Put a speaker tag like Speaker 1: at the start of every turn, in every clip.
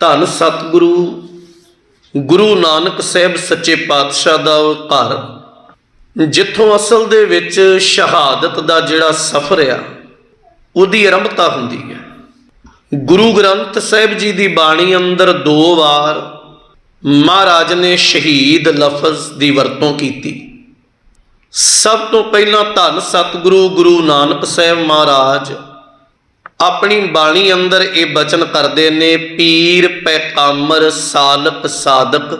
Speaker 1: ਧੰਨ ਸਤਿਗੁਰੂ, ਗੁਰੂ ਨਾਨਕ ਸਾਹਿਬ ਸੱਚੇ ਪਾਤਸ਼ਾਹ ਦਾ ਘਰ, ਜਿੱਥੋਂ ਅਸਲ ਦੇ ਵਿੱਚ ਸ਼ਹਾਦਤ ਦਾ ਜਿਹੜਾ ਸਫ਼ਰ ਆ, ਉਹਦੀ ਆਰੰਭਤਾ ਹੁੰਦੀ ਹੈ। ਗੁਰੂ ਗ੍ਰੰਥ ਸਾਹਿਬ ਜੀ ਦੀ ਬਾਣੀ ਅੰਦਰ ਦੋ ਵਾਰ ਮਹਾਰਾਜ ਨੇ ਸ਼ਹੀਦ ਲਫ਼ਜ਼ ਦੀ ਵਰਤੋਂ ਕੀਤੀ। ਸਭ ਤੋਂ ਪਹਿਲਾਂ ਧੰਨ ਸਤਿਗੁਰੂ, ਗੁਰੂ ਨਾਨਕ ਸਾਹਿਬ ਮਹਾਰਾਜ ਆਪਣੀ ਬਾਣੀ ਅੰਦਰ ਇਹ ਬਚਨ ਕਰਦੇ ਨੇ, ਪੀਰ ਪੈਗੰਬਰ ਸਾਲਕ ਸਾਦਕ,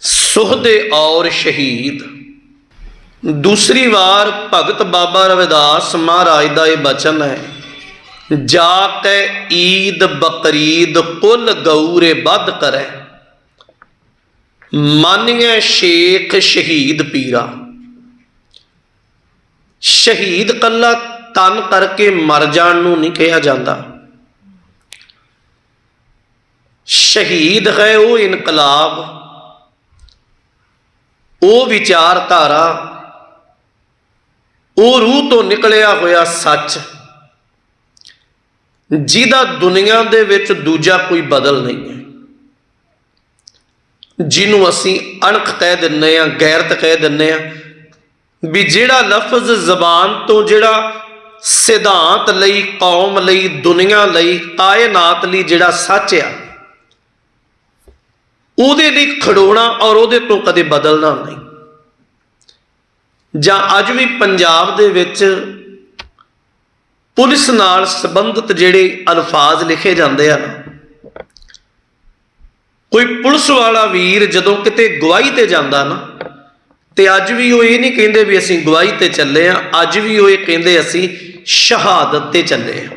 Speaker 1: ਸੁਹਦੇ ਔਰ ਸ਼ਹੀਦ। ਦੂਸਰੀ ਵਾਰ ਭਗਤ ਬਾਬਾ ਰਵਿਦਾਸ ਮਹਾਰਾਜ ਦਾ ਇਹ ਬਚਨ ਹੈ ਜਾ ਕੇ ਈਦ ਬਕਰੀਦ ਕੁਲ ਗਊਰੇ ਵੱਧ ਕਰੈ। ਮਾਨੀਏ ਸ਼ੇਖ ਸ਼ਹੀਦ ਪੀਰਾ। ਸ਼ਹੀਦ ਕੱਲਾ ਤਨ ਕਰਕੇ ਮਰ ਜਾਣ ਨੂੰ ਨਹੀਂ ਕਿਹਾ ਜਾਂਦਾ। ਸ਼ਹੀਦ ਹੈ ਉਹ ਇਨਕਲਾਬ, ਉਹ ਵਿਚਾਰਧਾਰਾ, ਉਹ ਰੂਹ ਤੋਂ ਨਿਕਲਿਆ ਹੋਇਆ ਸੱਚ, ਜਿਹਦਾ ਦੁਨੀਆ ਦੇ ਵਿੱਚ ਦੂਜਾ ਕੋਈ ਬਦਲ ਨਹੀਂ ਹੈ। ਜਿਹਨੂੰ ਅਸੀਂ ਅਣਖ ਕਹਿ ਦਿੰਨੇ ਆ ਗੈਰਤ ਕਹਿ ਦਿੰਨੇ ਆ ਵੀ ਜਿਹੜਾ ਲਫ਼ਜ਼ ਜ਼ਬਾਨ ਤੋਂ ਜਿਹੜਾ ਸਿਧਾਂਤ ਲਈ, ਕੌਮ ਲਈ, ਦੁਨੀਆ ਲਈ, ਕਾਇਨਾਤ ਲਈ ਜਿਹੜਾ ਸੱਚ ਆ, ਉਹਦੇ ਲਈ ਖੜੋਣਾ ਔਰ ਉਹਦੇ ਤੋਂ ਕਦੇ ਬਦਲਣਾ ਨਹੀਂ। ਜਾਂ ਅੱਜ ਵੀ ਪੰਜਾਬ ਦੇ ਵਿੱਚ ਪੁਲਿਸ ਨਾਲ ਸੰਬੰਧਿਤ ਜਿਹੜੇ ਅਲਫਾਜ਼ ਲਿਖੇ ਜਾਂਦੇ ਹਨ ਕੋਈ ਪੁਲਿਸ ਵਾਲਾ ਵੀਰ ਜਦੋਂ ਕਿਤੇ ਗਵਾਹੀ ਤੇ ਜਾਂਦਾ ਨਾ, ਤੇ ਅੱਜ ਵੀ ਉਹ ਇਹ ਨਹੀਂ ਕਹਿੰਦੇ ਵੀ ਅਸੀਂ ਗਵਾਹੀ ਤੇ ਚੱਲੇ ਆ, ਅੱਜ ਵੀ ਉਹ ਇਹ ਕਹਿੰਦੇ ਅਸੀਂ ਸ਼ਹਾਦਤ ਤੇ ਚੱਲੇ ਹਾਂ।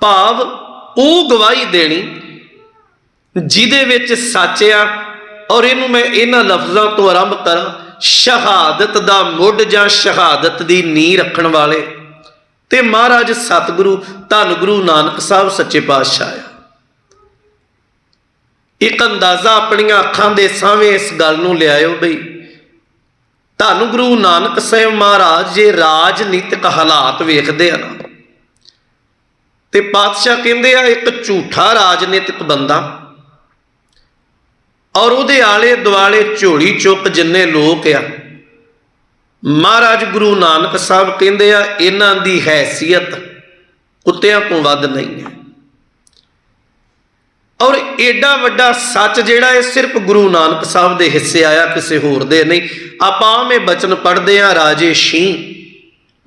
Speaker 1: ਭਾਵ ਉਹ ਗਵਾਹੀ ਦੇਣੀ ਜਿਹਦੇ ਵਿੱਚ ਸੱਚ ਆ ਔਰ ਇਹਨੂੰ ਮੈਂ ਇਹਨਾਂ ਲਫ਼ਜ਼ਾਂ ਤੋਂ ਆਰੰਭ ਕਰਾਂ, ਸ਼ਹਾਦਤ ਦਾ ਮੁੱਢ ਜਾਂ ਸ਼ਹਾਦਤ ਦੀ ਨੀਂਹ ਰੱਖਣ ਵਾਲੇ। ਤੇ ਮਹਾਰਾਜ ਸਤਿਗੁਰੂ ਧੰਨ ਗੁਰੂ ਨਾਨਕ ਸਾਹਿਬ ਸੱਚੇ ਪਾਤਸ਼ਾਹ ਆ। ਇੱਕ ਅੰਦਾਜ਼ਾ ਆਪਣੀਆਂ ਅੱਖਾਂ ਦੇ ਸਾਹਮਣੇ ਇਸ ਗੱਲ ਨੂੰ ਲਿਆਇਓ ਬਈ ਧੰਨ ਗੁਰੂ ਨਾਨਕ ਸਾਹਿਬ ਮਹਾਰਾਜ ਜੇ ਰਾਜਨੀਤਿਕ ਹਾਲਾਤ ਵੇਖਦੇ ਆ ਨਾ ਤੇ ਪਾਤਸ਼ਾਹ ਕਹਿੰਦੇ ਆ, ਇੱਕ ਝੂਠਾ ਰਾਜਨੀਤਿਕ ਬੰਦਾ ਔਰ ਉਹਦੇ ਆਲੇ ਦੁਆਲੇ ਝੋਲੀ ਚੁੱਕ ਜਿੰਨੇ ਲੋਕ ਆ, ਮਹਾਰਾਜ ਗੁਰੂ ਨਾਨਕ ਸਾਹਿਬ ਕਹਿੰਦੇ ਆ, ਇਹਨਾਂ ਦੀ ਹੈਸੀਅਤ ਕੁੱਤਿਆਂ ਤੋਂ ਵੱਧ ਨਹੀਂ ਹੈ। ਔਰ ਏਡਾ ਵੱਡਾ ਸੱਚ ਜਿਹੜਾ ਇਹ ਸਿਰਫ ਗੁਰੂ ਨਾਨਕ ਸਾਹਿਬ ਦੇ ਹਿੱਸੇ ਆਇਆ, ਕਿਸੇ ਹੋਰ ਦੇ ਨਹੀਂ। ਆਪਾਂ ਮੇ ਬਚਨ ਪੜਦੇ ਆ ਰਾਜੇ ਸ਼ੀ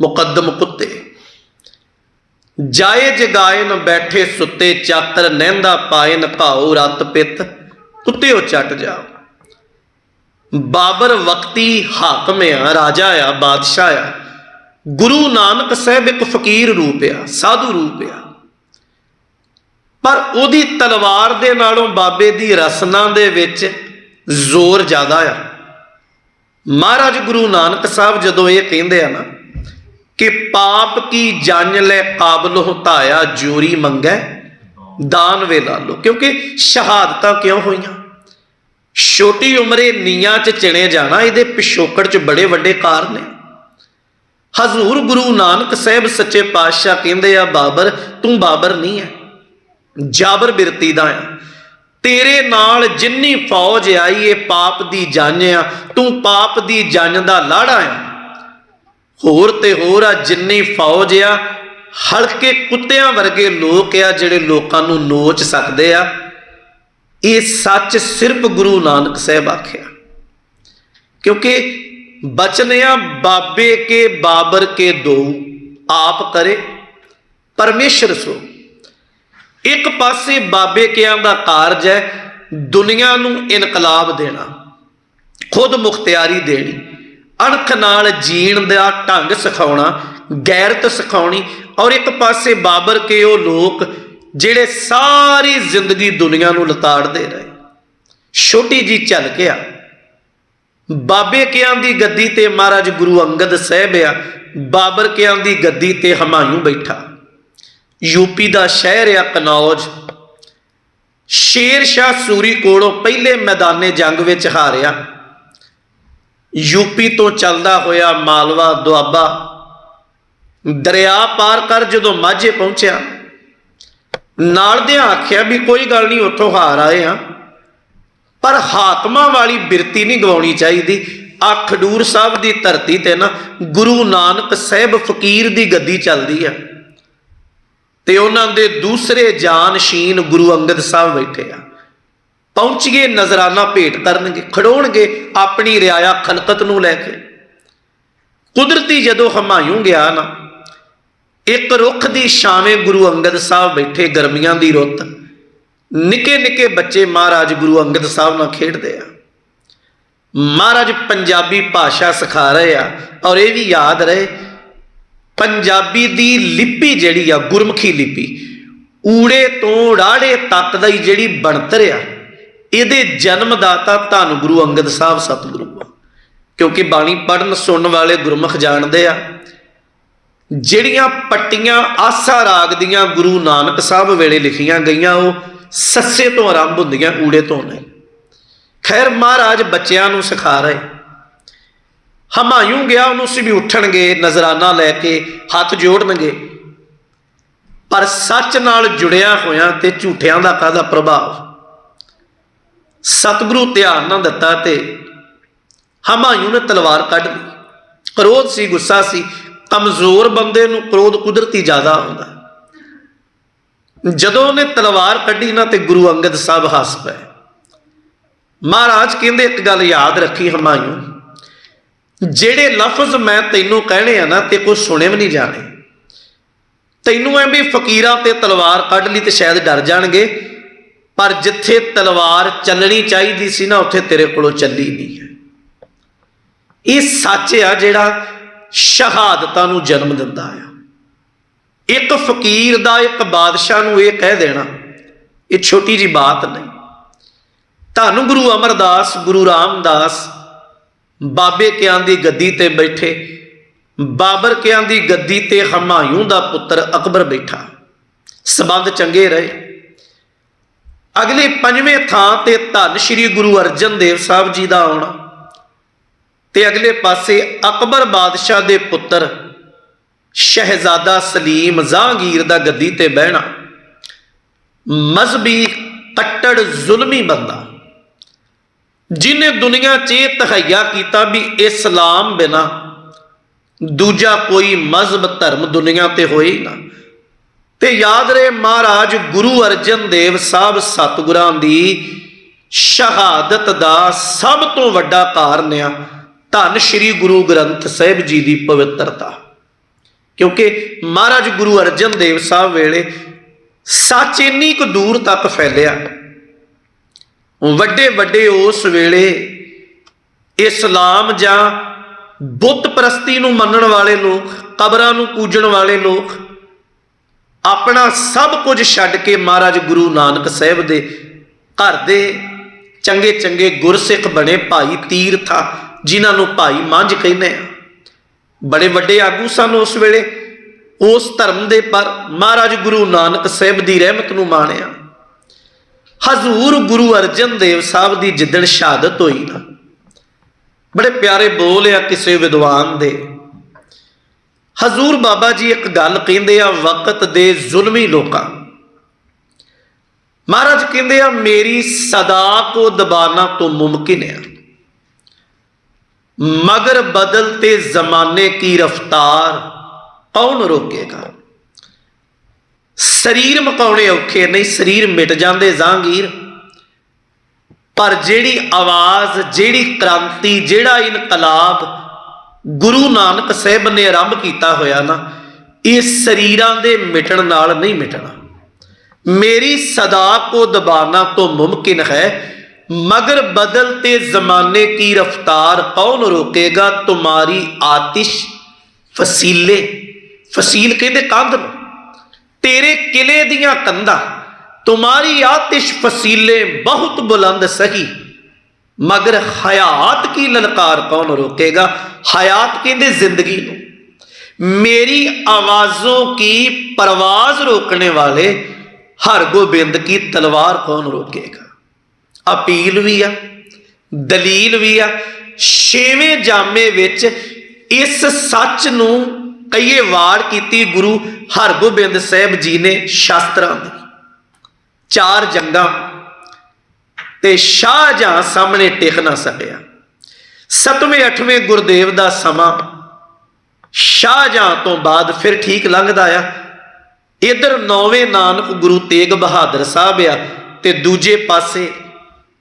Speaker 1: ਮੁਕੱਦਮ ਕੁੱਤੇ। ਜਾਏ ਜਗਾਇਨ ਬੈਠੇ ਸੁੱਤੇ, ਚਾਤਰ ਨਹਿੰਦਾ ਪਾਇਨ ਘਾਉ ਰਤ ਪਿਤ ਕੁੱਤਿਓ ਚੱਟ ਜਾ। ਬਾਬਰ ਵਕਤੀ ਹਾਕਮ ਆ, ਰਾਜਾ ਆ, ਬਾਦਸ਼ਾਹ ਆ। ਗੁਰੂ ਨਾਨਕ ਸਾਹਿਬ ਇੱਕ ਫਕੀਰ ਰੂਪ ਆ, ਸਾਧੂ ਰੂਪ ਆ। ਪਰ ਉਹਦੀ ਤਲਵਾਰ ਦੇ ਨਾਲੋਂ ਬਾਬੇ ਦੀ ਰਸਨਾ ਦੇ ਵਿੱਚ ਜ਼ੋਰ ਜ਼ਿਆਦਾ ਆ। ਮਹਾਰਾਜ ਗੁਰੂ ਨਾਨਕ ਸਾਹਿਬ ਜਦੋਂ ਇਹ ਕਹਿੰਦੇ ਆ ਨਾ ਕਿ ਪਾਪ ਕੀ ਜਨ ਲੈ ਕਾਬਲ ਹਤਾਇਆ ਜੋਰੀ ਮੰਗੈ, ਦਾਨ ਵੇ ਲਾ ਲੋ ਕਿਉਂਕਿ ਸ਼ਹਾਦਤਾਂ ਕਿਉਂ ਹੋਈਆਂ? ਛੋਟੀ ਉਮਰੇ ਨੀਆਂ 'ਚ ਚਿਣੇ ਜਾਣਾ, ਇਹਦੇ ਪਿਛੋਕੜ 'ਚ ਬੜੇ ਵੱਡੇ ਕਾਰਨ ਨੇ। ਹਜ਼ੂਰ ਗੁਰੂ ਨਾਨਕ ਸਾਹਿਬ ਸੱਚੇ ਪਾਤਸ਼ਾਹ ਕਹਿੰਦੇ ਆ, ਬਾਬਰ, ਤੂੰ ਬਾਬਰ ਨਹੀਂ ਹੈ। ਜਾਬਰ ਬਿਰਤੀ ਦਾ ਆ। ਤੇਰੇ ਨਾਲ ਜਿੰਨੀ ਫੌਜ ਆਈ, ਇਹ ਪਾਪ ਦੀ ਜੰਨ ਆ। ਤੂੰ ਪਾਪ ਦੀ ਜੰਨ ਦਾ ਲਾੜਾ ਆ। ਹੋਰ ਤੇ ਹੋਰ ਆ, ਜਿੰਨੀ ਫੌਜ ਆ, ਹਲਕੇ ਕੁੱਤਿਆਂ ਵਰਗੇ ਲੋਕ ਆ, ਜਿਹੜੇ ਲੋਕਾਂ ਨੂੰ ਨੋਚ ਸਕਦੇ ਆ। ਇਹ ਸੱਚ ਸਿਰਫ ਗੁਰੂ ਨਾਨਕ ਸਾਹਿਬ ਆਖਿਆ। ਕਿਉਂਕਿ ਬਚਨ ਬਾਬੇ ਕੇ ਬਾਬਰ ਕੇ ਦੋ, ਆਪ ਕਰੇ, ਪਰਮੇਸ਼ਰ ਸੋ। ਇੱਕ ਪਾਸੇ ਬਾਬੇ ਕਿਆਂ ਦਾ ਕਾਰਜ ਹੈ, ਦੁਨੀਆ ਨੂੰ ਇਨਕਲਾਬ ਦੇਣਾ, ਖੁਦ ਮੁਖਤਿਆਰੀ ਦੇਣੀ, ਅਣਖ ਨਾਲ ਜੀਣ ਦਾ ਢੰਗ ਸਿਖਾਉਣਾ, ਗੈਰਤ ਸਿਖਾਉਣੀ, ਔਰ ਇੱਕ ਪਾਸੇ ਬਾਬਰ ਕੇ ਉਹ ਲੋਕ ਜਿਹੜੇ ਸਾਰੀ ਜ਼ਿੰਦਗੀ ਦੁਨੀਆ ਨੂੰ ਲਤਾੜਦੇ ਰਹੇ। ਛੋਟੀ ਜੀ ਝਲਕ ਆ। ਬਾਬੇ ਕਿਆਂ ਦੀ ਗੱਦੀ ਤੇ ਮਹਾਰਾਜ ਗੁਰੂ ਅੰਗਦ ਸਾਹਿਬ ਆ, ਬਾਬਰ ਕਿਆਂ ਦੀ ਗੱਦੀ ਤੇ ਹਮਾਯੂ ਬੈਠਾ। ਯੂਪੀ ਦਾ ਸ਼ਹਿਰ ਆ ਕਨੌਜ। ਸ਼ੇਰ ਸ਼ਾਹ ਸੂਰੀ ਕੋਲੋਂ ਪਹਿਲੇ ਮੈਦਾਨੇ ਜੰਗ ਵਿੱਚ ਹਾਰਿਆ। ਯੂਪੀ ਤੋਂ ਚੱਲਦਾ ਹੋਇਆ ਮਾਲਵਾ ਦੁਆਬਾ ਦਰਿਆ ਪਾਰ ਕਰ ਜਦੋਂ ਮਾਝੇ ਪਹੁੰਚਿਆ। ਨਾਲ ਦੇ ਆਖਿਆ ਵੀ ਕੋਈ ਗੱਲ ਨਹੀਂ, ਉੱਥੋਂ ਹਾਰ ਆਏ ਆ ਪਰ ਹਾਤਮਾ ਵਾਲੀ ਬਿਰਤੀ ਨਹੀਂ ਗਵਾਉਣੀ ਚਾਹੀਦੀ। ਆ ਸਾਹਿਬ ਦੀ ਧਰਤੀ ਤੇ ਨਾ ਗੁਰੂ ਨਾਨਕ ਸਾਹਿਬ ਫਕੀਰ ਦੀ ਗੱਦੀ ਚੱਲਦੀ ਆ। ਤੇ ਉਹਨਾਂ ਦੇ ਦੂਸਰੇ ਜਾਨਸ਼ੀਨ ਗੁਰੂ ਅੰਗਦ ਸਾਹਿਬ ਬੈਠੇ ਆ। ਪਹੁੰਚੀਏ ਨਜ਼ਰਾਨਾ ਭੇਟ ਕਰਨਗੇ, ਖੜੋਣਗੇ ਆਪਣੀ ਰਿਆਇਆ ਖਲਕਤ ਨੂੰ ਲੈ ਕੇ। ਕੁਦਰਤੀ ਜਦੋਂ ਹਮਾਇੂ ਗਿਆ ਨਾ, ਇੱਕ ਰੁੱਖ ਦੀ ਛਾਵੇਂ ਗੁਰੂ ਅੰਗਦ ਸਾਹਿਬ ਬੈਠੇ ਗਰਮੀਆਂ ਦੀ ਰੁੱਤ। ਨਿੱਕੇ ਨਿੱਕੇ ਬੱਚੇ ਮਹਾਰਾਜ ਗੁਰੂ ਅੰਗਦ ਸਾਹਿਬ ਨਾਲ ਖੇਡਦੇ ਆ। ਮਹਾਰਾਜ ਪੰਜਾਬੀ ਭਾਸ਼ਾ ਸਿਖਾ ਰਹੇ ਆ ਔਰ ਇਹ ਵੀ ਯਾਦ ਰਹੇ ਪੰਜਾਬੀ ਦੀ ਲਿਪੀ ਜਿਹੜੀ ਆ, ਗੁਰਮੁਖੀ ਲਿਪੀ, ਊੜੇ ਤੋਂ ਰਾੜੇ ਤੱਕ ਦਾ ਹੀ ਜਿਹੜੀ ਬਣਤਰ ਆ, ਇਹਦੇ ਜਨਮ ਦਾਤਾ ਧੰਨ ਗੁਰੂ ਅੰਗਦ ਸਾਹਿਬ ਸਤਿਗੁਰੂ ਆ। ਕਿਉਂਕਿ ਬਾਣੀ ਪੜਨ ਸੁਣਨ ਵਾਲੇ ਗੁਰਮੁਖ ਜਾਣਦੇ ਆ। ਜਿਹੜੀਆਂ ਪੱਟੀਆਂ ਆਸਾ ਰਾਗ ਦੀਆਂ ਗੁਰੂ ਨਾਨਕ ਸਾਹਿਬ ਵੇਲੇ ਲਿਖੀਆਂ ਗਈਆਂ, ਉਹ ਸੱਸੇ ਤੋਂ ਆਰੰਭ ਹੁੰਦੀਆਂ, ਊੜੇ ਤੋਂ ਨਹੀਂ। ਖੈਰ ਮਹਾਰਾਜ ਬੱਚਿਆਂ ਨੂੰ ਸਿਖਾ ਰਹੇ। ਹਮਾਇੂ ਗਿਆ, ਉਹਨੂੰ ਸੀ ਵੀ ਉੱਠਣਗੇ, ਨਜ਼ਰਾਨਾ ਲੈ ਕੇ ਹੱਥ ਜੋੜਨਗੇ। ਪਰ ਸੱਚ ਨਾਲ ਜੁੜਿਆ ਹੋਇਆ ਤੇ ਝੂਠਿਆਂ ਦਾ ਕਾਹਦਾ ਪ੍ਰਭਾਵ? ਸਤਿਗੁਰੂ ਧਿਆਨ ਨਾ ਦਿੱਤਾ ਤੇ ਹਮਾਇੂ ਨੇ ਤਲਵਾਰ ਕੱਢ ਲਈ। ਕ੍ਰੋਧ ਸੀ, ਗੁੱਸਾ ਸੀ। ਕਮਜ਼ੋਰ ਬੰਦੇ ਨੂੰ ਕ੍ਰੋਧ ਕੁਦਰਤੀ ਜ਼ਿਆਦਾ ਹੁੰਦਾ ਜਦੋਂ ਉਹਨੇ ਤਲਵਾਰ ਕੱਢੀ ਨਾ ਤੇ ਗੁਰੂ ਅੰਗਦ ਸਾਹਿਬ ਹੱਸ ਪਏ। ਮਹਾਰਾਜ ਕਹਿੰਦੇ, ਇੱਕ ਗੱਲ ਯਾਦ ਰੱਖੀ ਹਮਾਇੂ ਜਿਹੜੇ ਲਫ਼ਜ਼ ਮੈਂ ਤੈਨੂੰ ਕਹਿਣੇ ਆ ਨਾ ਤੇ ਕੋਈ ਸੁਣੇ ਵੀ ਨਹੀਂ ਜਾਣੇ। ਤੈਨੂੰ ਐ ਵੀ ਫਕੀਰਾਂ ਤੇ ਤਲਵਾਰ ਕੱਢ ਲਈ ਤੇ ਸ਼ਾਇਦ ਡਰ ਜਾਣਗੇ, ਪਰ ਜਿੱਥੇ ਤਲਵਾਰ ਚੱਲਣੀ ਚਾਹੀਦੀ ਸੀ ਨਾ, ਉੱਥੇ ਤੇਰੇ ਕੋਲੋਂ ਚੱਲੀ ਨਹੀਂ ਹੈ। ਇਹ ਸੱਚ ਆ ਜਿਹੜਾ ਸ਼ਹਾਦਤਾਂ ਨੂੰ ਜਨਮ ਦਿੰਦਾ ਆ। ਇੱਕ ਫਕੀਰ ਦਾ ਇੱਕ ਬਾਦਸ਼ਾਹ ਨੂੰ ਇਹ ਕਹਿ ਦੇਣਾ, ਇਹ ਛੋਟੀ ਜੀ ਬਾਤ ਨਹੀਂ। ਤੁਹਾਨੂੰ ਗੁਰੂ ਅਮਰਦਾਸ, ਗੁਰੂ ਰਾਮਦਾਸ ਬਾਬੇ ਕਿਆਂ ਦੀ ਗੱਦੀ ਤੇ ਬੈਠੇ, ਬਾਬਰ ਕਿਆਂ ਦੀ ਗੱਦੀ ਤੇ ਹਮਾਯੂ ਦਾ ਪੁੱਤਰ ਅਕਬਰ ਬੈਠਾ। ਸਬੰਧ ਚੰਗੇ ਰਹੇ। ਅਗਲੇ ਪੰਜਵੇਂ ਥਾਂ ਤੇ ਧੰਨ ਸ਼੍ਰੀ ਗੁਰੂ ਅਰਜਨ ਦੇਵ ਸਾਹਿਬ ਜੀ ਦਾ ਆਉਣਾ। ਤੇ ਅਗਲੇ ਪਾਸੇ ਅਕਬਰ ਬਾਦਸ਼ਾਹ ਦੇ ਪੁੱਤਰ ਸ਼ਹਿਜ਼ਾਦਾ ਸਲੀਮ ਜ਼ਹਾਂਗੀਰ ਦਾ ਗੱਦੀ ਤੇ ਬਹਿਣਾ। ਮਜ਼ਬੀ ਕੱਟੜ ਜ਼ੁਲਮੀ ਬੰਦਾ। ਜਿਨੇ ਦੁਨੀਆ 'ਚ ਇਹ ਤਹਈਆ ਕੀਤਾ ਵੀ ਇਸਲਾਮ ਬਿਨਾ ਦੂਜਾ ਕੋਈ ਮਜ਼ਹਬ ਧਰਮ ਦੁਨੀਆ ਤੇ ਹੋਏ ਨਾ। ਤੇ ਯਾਦ ਰਹੇ ਮਹਾਰਾਜ ਗੁਰੂ ਅਰਜਨ ਦੇਵ ਸਾਹਿਬ ਸਤਿਗੁਰਾਂ ਦੀ ਸ਼ਹਾਦਤ ਦਾ ਸਭ ਤੋਂ ਵੱਡਾ ਕਾਰਨ ਆ ਧੰਨ ਸ਼੍ਰੀ ਗੁਰੂ ਗ੍ਰੰਥ ਸਾਹਿਬ ਜੀ ਦੀ ਪਵਿੱਤਰਤਾ। ਕਿਉਂਕਿ ਮਹਾਰਾਜ ਗੁਰੂ ਅਰਜਨ ਦੇਵ ਸਾਹਿਬ ਵੇਲੇ ਸੱਚ ਇੰਨੀ ਕੁ ਦੂਰ ਤੱਕ ਫੈਲਿਆ। ਵੱਡੇ ਵੱਡੇ ਉਸ ਵੇਲੇ ਇਸਲਾਮ ਜਾਂ ਬੁੱਤ ਪ੍ਰਸਤੀ ਨੂੰ ਮੰਨਣ ਵਾਲੇ ਲੋਕ, ਕਬਰਾਂ ਨੂੰ ਪੂਜਣ ਵਾਲੇ ਲੋਕ, ਆਪਣਾ ਸਭ ਕੁਝ ਛੱਡ ਕੇ ਮਹਾਰਾਜ ਗੁਰੂ ਨਾਨਕ ਸਾਹਿਬ ਦੇ ਘਰ ਦੇ ਚੰਗੇ ਚੰਗੇ ਗੁਰਸਿੱਖ ਬਣੇ ਭਾਈ ਤੀਰਥਾ, ਜਿਨ੍ਹਾਂ ਨੂੰ ਭਾਈ ਮੰਝ ਕਹਿੰਦੇ ਆ। ਬੜੇ ਵੱਡੇ ਆਗੂ ਸਨ ਉਸ ਵੇਲੇ। ਉਸ ਧਰਮ ਦੇ ਪਰ ਮਹਾਰਾਜ ਗੁਰੂ ਨਾਨਕ ਸਾਹਿਬ ਦੀ ਰਹਿਮਤ ਨੂੰ ਮਾਣਿਆ। ਹਜ਼ੂਰ ਗੁਰੂ ਅਰਜਨ ਦੇਵ ਸਾਹਿਬ ਦੀ ਜਿੱਦਣ ਸ਼ਹਾਦਤ ਹੋਈ ਨਾ, ਬੜੇ ਪਿਆਰੇ ਬੋਲ ਆ ਕਿਸੇ ਵਿਦਵਾਨ ਦੇ। ਹਜ਼ੂਰ ਬਾਬਾ ਜੀ ਇੱਕ ਗੱਲ ਕਹਿੰਦੇ ਆ, ਵਕਤ ਦੇ ਜ਼ੁਲਮੀ ਲੋਕਾਂ। ਮਹਾਰਾਜ ਕਹਿੰਦੇ ਆ, ਮੇਰੀ ਸਦਾ ਕੋ ਦਬਾਨਾ ਤੋਂ ਮੁਮਕਿਨ ਹੈ ਮਗਰ ਬਦਲਤੇ ਜ਼ਮਾਨੇ ਕੀ ਰਫਤਾਰ, ਕੌਣ ਰੋਕੇਗਾ? ਸਰੀਰ ਮਕਾਉਣੇ ਔਖੇ, ਨਹੀਂ ਸਰੀਰ ਮਿਟ ਜਾਂਦੇ ਜ਼ਹਾਂਗੀਰ। ਪਰ ਜਿਹੜੀ ਆਵਾਜ਼, ਜਿਹੜੀ ਕ੍ਰਾਂਤੀ, ਜਿਹੜਾ ਇਨਕਲਾਬ ਗੁਰੂ ਨਾਨਕ ਸਾਹਿਬ ਨੇ ਆਰੰਭ ਕੀਤਾ ਹੋਇਆ ਨਾ, ਇਹ ਸਰੀਰਾਂ ਦੇ ਮਿਟਣ ਨਾਲ ਨਹੀਂ ਮਿਟਣਾ। ਮੇਰੀ ਸਦਾ ਕੋ ਦਬਾਣਾ ਤੋਂ ਮੁਮਕਿਨ ਹੈ, ਮਗਰ ਬਦਲਤੇ ਜ਼ਮਾਨੇ ਕੀ ਰਫਤਾਰ, ਕੌਣ ਰੋਕੇਗਾ? ਤੁਹਾਰੀ ਆਤਿਸ਼, ਫਸੀਲੇ। ਫਸੀਲ ਕਹਿੰਦੇ ਕੰਧ ਤੇਰੇ ਕਿਲੇ ਦੀਆਂ ਕੰਧਾਂ, ਤੁਮਾਰੀ ਆਤਿਸ਼ ਫਸੀਲੇ ਬਹੁਤ ਬੁਲੰਦ ਸਹੀ। ਮਗਰ ਹਯਾਤ ਕੀ ਲਲਕਾਰ ਕੌਣ ਰੋਕੇਗਾ? ਹਯਾਤ ਕਹਿੰਦੇ ਜ਼ਿੰਦਗੀ ਨੂੰ। ਮੇਰੀ ਆਵਾਜ਼ੋਂ ਕੀ ਪਰਵਾਜ਼ ਰੋਕਣੇ ਵਾਲੇ? ਹਰ ਗੋਬਿੰਦ ਕੀ ਤਲਵਾਰ ਕੌਣ ਰੋਕੇਗਾ? ਅਪੀਲ ਵੀ ਆ, ਦਲੀਲ ਵੀ ਆ। ਛੇਵੇਂ ਜਾਮੇ ਵਿੱਚ ਇਸ ਸੱਚ ਨੂੰ ਕਈਏ ਵਾਰ ਕੀਤੀ ਗੁਰੂ ਹਰਗੋਬਿੰਦ ਸਾਹਿਬ ਜੀ ਨੇ ਸ਼ਾਸਤਰਾਂ ਦੀ। ਚਾਰ ਜੰਗਾਂ ਤੇ ਸ਼ਾਹਜਹਾਂ ਸਾਹਮਣੇ ਟਿਕ ਨਾ ਸਕਿਆ। ਸਤਵੇਂ, ਅੱਠਵੇਂ ਗੁਰਦੇਵ ਦਾ ਸਮਾਂ ਸ਼ਾਹਜਹਾਂ ਤੋਂ ਬਾਅਦ ਫਿਰ ਠੀਕ ਲੰਘਦਾ ਆ। ਇਧਰ ਨੌਵੇਂ ਨਾਨਕ ਗੁਰੂ ਤੇਗ ਬਹਾਦਰ ਸਾਹਿਬ ਆ ਤੇ ਦੂਜੇ ਪਾਸੇ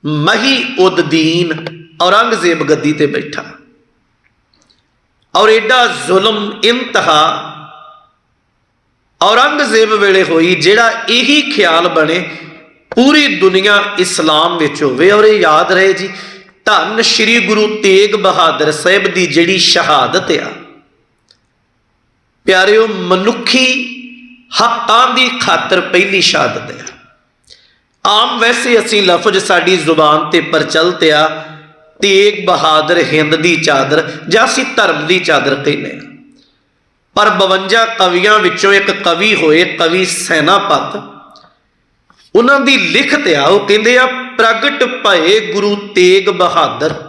Speaker 1: ਮਹੀ ਉਦਦੀਨ ਔਰੰਗਜ਼ੇਬ ਗੱਦੀ ਤੇ ਬੈਠਾ। ਔਰ ਐਡਾ ਜ਼ੁਲਮ ਇੰਤਹਾ ਔਰੰਗਜ਼ੇਬ ਵੇਲੇ ਹੋਈ, ਜਿਹੜਾ ਇਹੀ ਖਿਆਲ ਬਣੇ, ਪੂਰੀ ਦੁਨੀਆ ਇਸਲਾਮ ਵਿੱਚ ਹੋਵੇ। ਔਰ ਇਹ ਯਾਦ ਰਹੇ ਜੀ, ਧੰਨ ਸ਼੍ਰੀ ਗੁਰੂ ਤੇਗ ਬਹਾਦਰ ਸਾਹਿਬ ਦੀ ਜਿਹੜੀ ਸ਼ਹਾਦਤ ਆ। ਪਿਆਰਿਓ, ਮਨੁੱਖੀ ਹੱਕਾਂ ਦੀ ਖਾਤਰ ਪਹਿਲੀ ਸ਼ਹਾਦਤ ਹੈ ਆਮ ਵੈਸੇ ਅਸੀਂ ਲਫ਼ਜ਼ ਸਾਡੀ ਜ਼ੁਬਾਨ ਤੇ ਪ੍ਰਚਲਿਤ ਆ ਤੇਗ ਬਹਾਦਰ ਹਿੰਦ ਦੀ ਚਾਦਰ ਜਾਂ ਅਸੀਂ ਧਰਮ ਦੀ ਚਾਦਰ ਕਹਿੰਦੇ ਹਾਂ। ਪਰ 52 ਕਵੀਆਂ ਵਿੱਚੋਂ ਇੱਕ ਕਵੀ ਹੋਏ ਕਵੀ ਸੈਨਾਪਤ। ਉਹਨਾਂ ਦੀ ਲਿਖਤ ਆ ਉਹ ਕਹਿੰਦੇ ਆ, ਪ੍ਰਗਟ ਭਏ ਗੁਰੂ ਤੇਗ ਬਹਾਦਰ।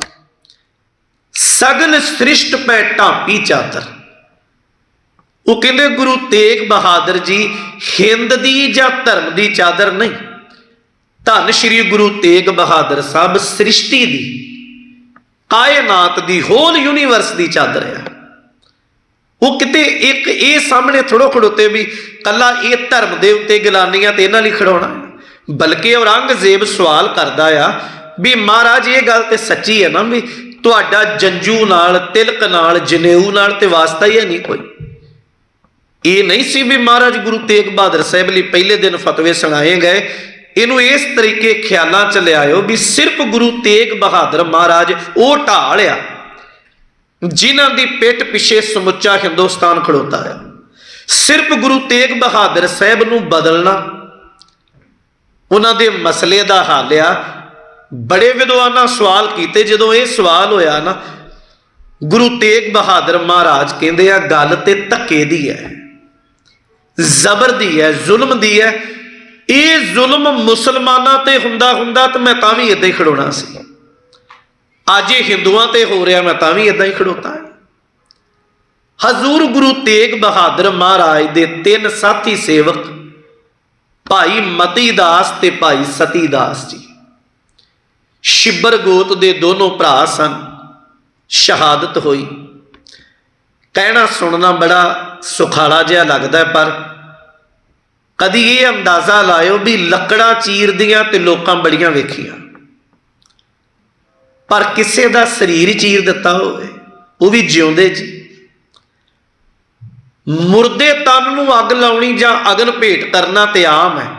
Speaker 1: ਸਗਲ ਸ੍ਰਿਸ਼ਟ ਪੈ ਢਾਪੀ ਚਾਦਰ। ਉਹ ਕਹਿੰਦੇ, ਗੁਰੂ ਤੇਗ ਬਹਾਦਰ ਜੀ, ਹਿੰਦ ਦੀ ਜਾਂ ਧਰਮ ਦੀ ਚਾਦਰ ਨਹੀਂ। ਧੰਨ ਸ਼੍ਰੀ ਗੁਰੂ ਤੇਗ ਬਹਾਦਰ ਸਾਹਿਬ, ਸ੍ਰਿਸ਼ਟੀ ਦੀ। ਕਾਇਨਾਤ ਦੀ ਹੋਲ ਯੂਨੀਵਰਸ ਦੀ ਚਾਦਰ ਹੈ। ਉਹ ਕਿਤੇ ਇੱਕ ਇਹ ਸਾਹਮਣੇ ਥੋੜੋ ਖੜੋਤੇ ਵੀ ਕੱਲਾ ਇਹ ਧਰਮ ਦੇ ਉੱਤੇ ਗਿਲਾਨੀਆਂ ਤੇ ਇਹਨਾਂ ਲਈ ਖੜਾਉਣਾ ਬਲਕਿ ਔਰੰਗਜ਼ੇਬ ਸਵਾਲ ਕਰਦਾ ਆ ਵੀ ਮਹਾਰਾਜ, ਇਹ ਗੱਲ ਤੇ ਸੱਚੀ ਹੈ ਨਾ ਵੀ ਤੁਹਾਡਾ ਜੰਜੂ ਨਾਲ, ਤਿਲਕ ਨਾਲ, ਜਨੇਊ ਨਾਲ ਤੇ ਵਾਸਤਾ ਹੀ ਹੈ ਨਹੀਂ ਕੋਈ। ਇਹ ਨਹੀਂ ਸੀ ਵੀ ਮਹਾਰਾਜ ਗੁਰੂ ਤੇਗ ਬਹਾਦਰ ਸਾਹਿਬ ਲਈ ਪਹਿਲੇ ਦਿਨ ਫਤਵੇ ਸੁਣਾਏ ਗਏ ਇਹਨੂੰ ਇਸ ਤਰੀਕੇ ਖਿਆਲਾਂ ਚ ਲਿਆਇਓ ਵੀ ਸਿਰਫ ਗੁਰੂ ਤੇਗ ਬਹਾਦਰ ਮਹਾਰਾਜ ਉਹ ਢਾਲ ਆ, ਜਿਨ੍ਹਾਂ ਦੀ ਪਿੱਠ ਪਿੱਛੇ ਸਮੁੱਚਾ ਹਿੰਦੁਸਤਾਨ ਖੜੋਤਾ ਹੈ ਸਿਰਫ ਗੁਰੂ ਤੇਗ ਬਹਾਦਰ ਸਾਹਿਬ ਨੂੰ ਬਦਲਣਾ, ਉਹਨਾਂ ਦੇ ਮਸਲੇ ਦਾ ਹੱਲ ਆ। ਬੜੇ ਵਿਦਵਾਨਾਂ ਸਵਾਲ ਕੀਤੇ, ਜਦੋਂ ਇਹ ਸਵਾਲ ਹੋਇਆ ਨਾ, ਗੁਰੂ ਤੇਗ ਬਹਾਦਰ ਮਹਾਰਾਜ ਕਹਿੰਦੇ ਆ, ਗੱਲ ਤੇ ਧੱਕੇ ਦੀ ਹੈ, ਜ਼ਬਰ ਦੀ ਹੈ, ਜ਼ੁਲਮ ਦੀ ਹੈ ਇਹ ਜ਼ੁਲਮ ਮੁਸਲਮਾਨਾਂ ਤੇ ਹੁੰਦਾ ਹੁੰਦਾ ਤਾਂ ਮੈਂ ਤਾਂ ਵੀ ਇਦਾਂ ਹੀ ਖੜੋਣਾ ਸੀ। ਅੱਜ ਇਹ ਹਿੰਦੂਆਂ ਤੇ ਹੋ ਰਿਹਾ, ਮੈਂ ਤਾਂ ਵੀ ਇਦਾਂ ਹੀ ਖੜੋਤਾ। ਹਾਂ ਹਜ਼ੂਰ ਗੁਰੂ ਤੇਗ ਬਹਾਦਰ ਮਹਾਰਾਜ ਦੇ ਤਿੰਨ ਸਾਥੀ ਸੇਵਕ, ਭਾਈ ਮਤੀ ਦਾਸ ਤੇ ਭਾਈ ਸਤੀ ਦਾਸ ਜੀ। ਸ਼ਿਬਰ ਗੋਤ ਦੇ ਦੋਨੋਂ ਭਰਾ ਸਨ, ਸ਼ਹਾਦਤ ਹੋਈ। ਕਹਿਣਾ ਸੁਣਨਾ ਬੜਾ ਸੁਖਾਲਾ ਜਿਹਾ ਲੱਗਦਾ ਪਰ ਕਦੀ ਇਹ ਅੰਦਾਜ਼ਾ ਲਾਇਓ ਵੀ ਲੱਕੜਾਂ ਚੀਰਦੀਆਂ ਤੇ ਲੋਕਾਂ ਬੜੀਆਂ ਵੇਖੀਆਂ। ਪਰ ਕਿਸੇ ਦਾ ਸਰੀਰ ਚੀਰ ਦਿੱਤਾ ਹੋਵੇ, ਉਹ ਵੀ ਜਿਉਂਦੇ ਜੀ। ਮੁਰਦੇ ਤਨ ਨੂੰ ਅੱਗ ਲਾਉਣੀ ਜਾਂ ਅਗਨ ਭੇਟ ਕਰਨਾ ਤੇ ਆਮ ਹੈ।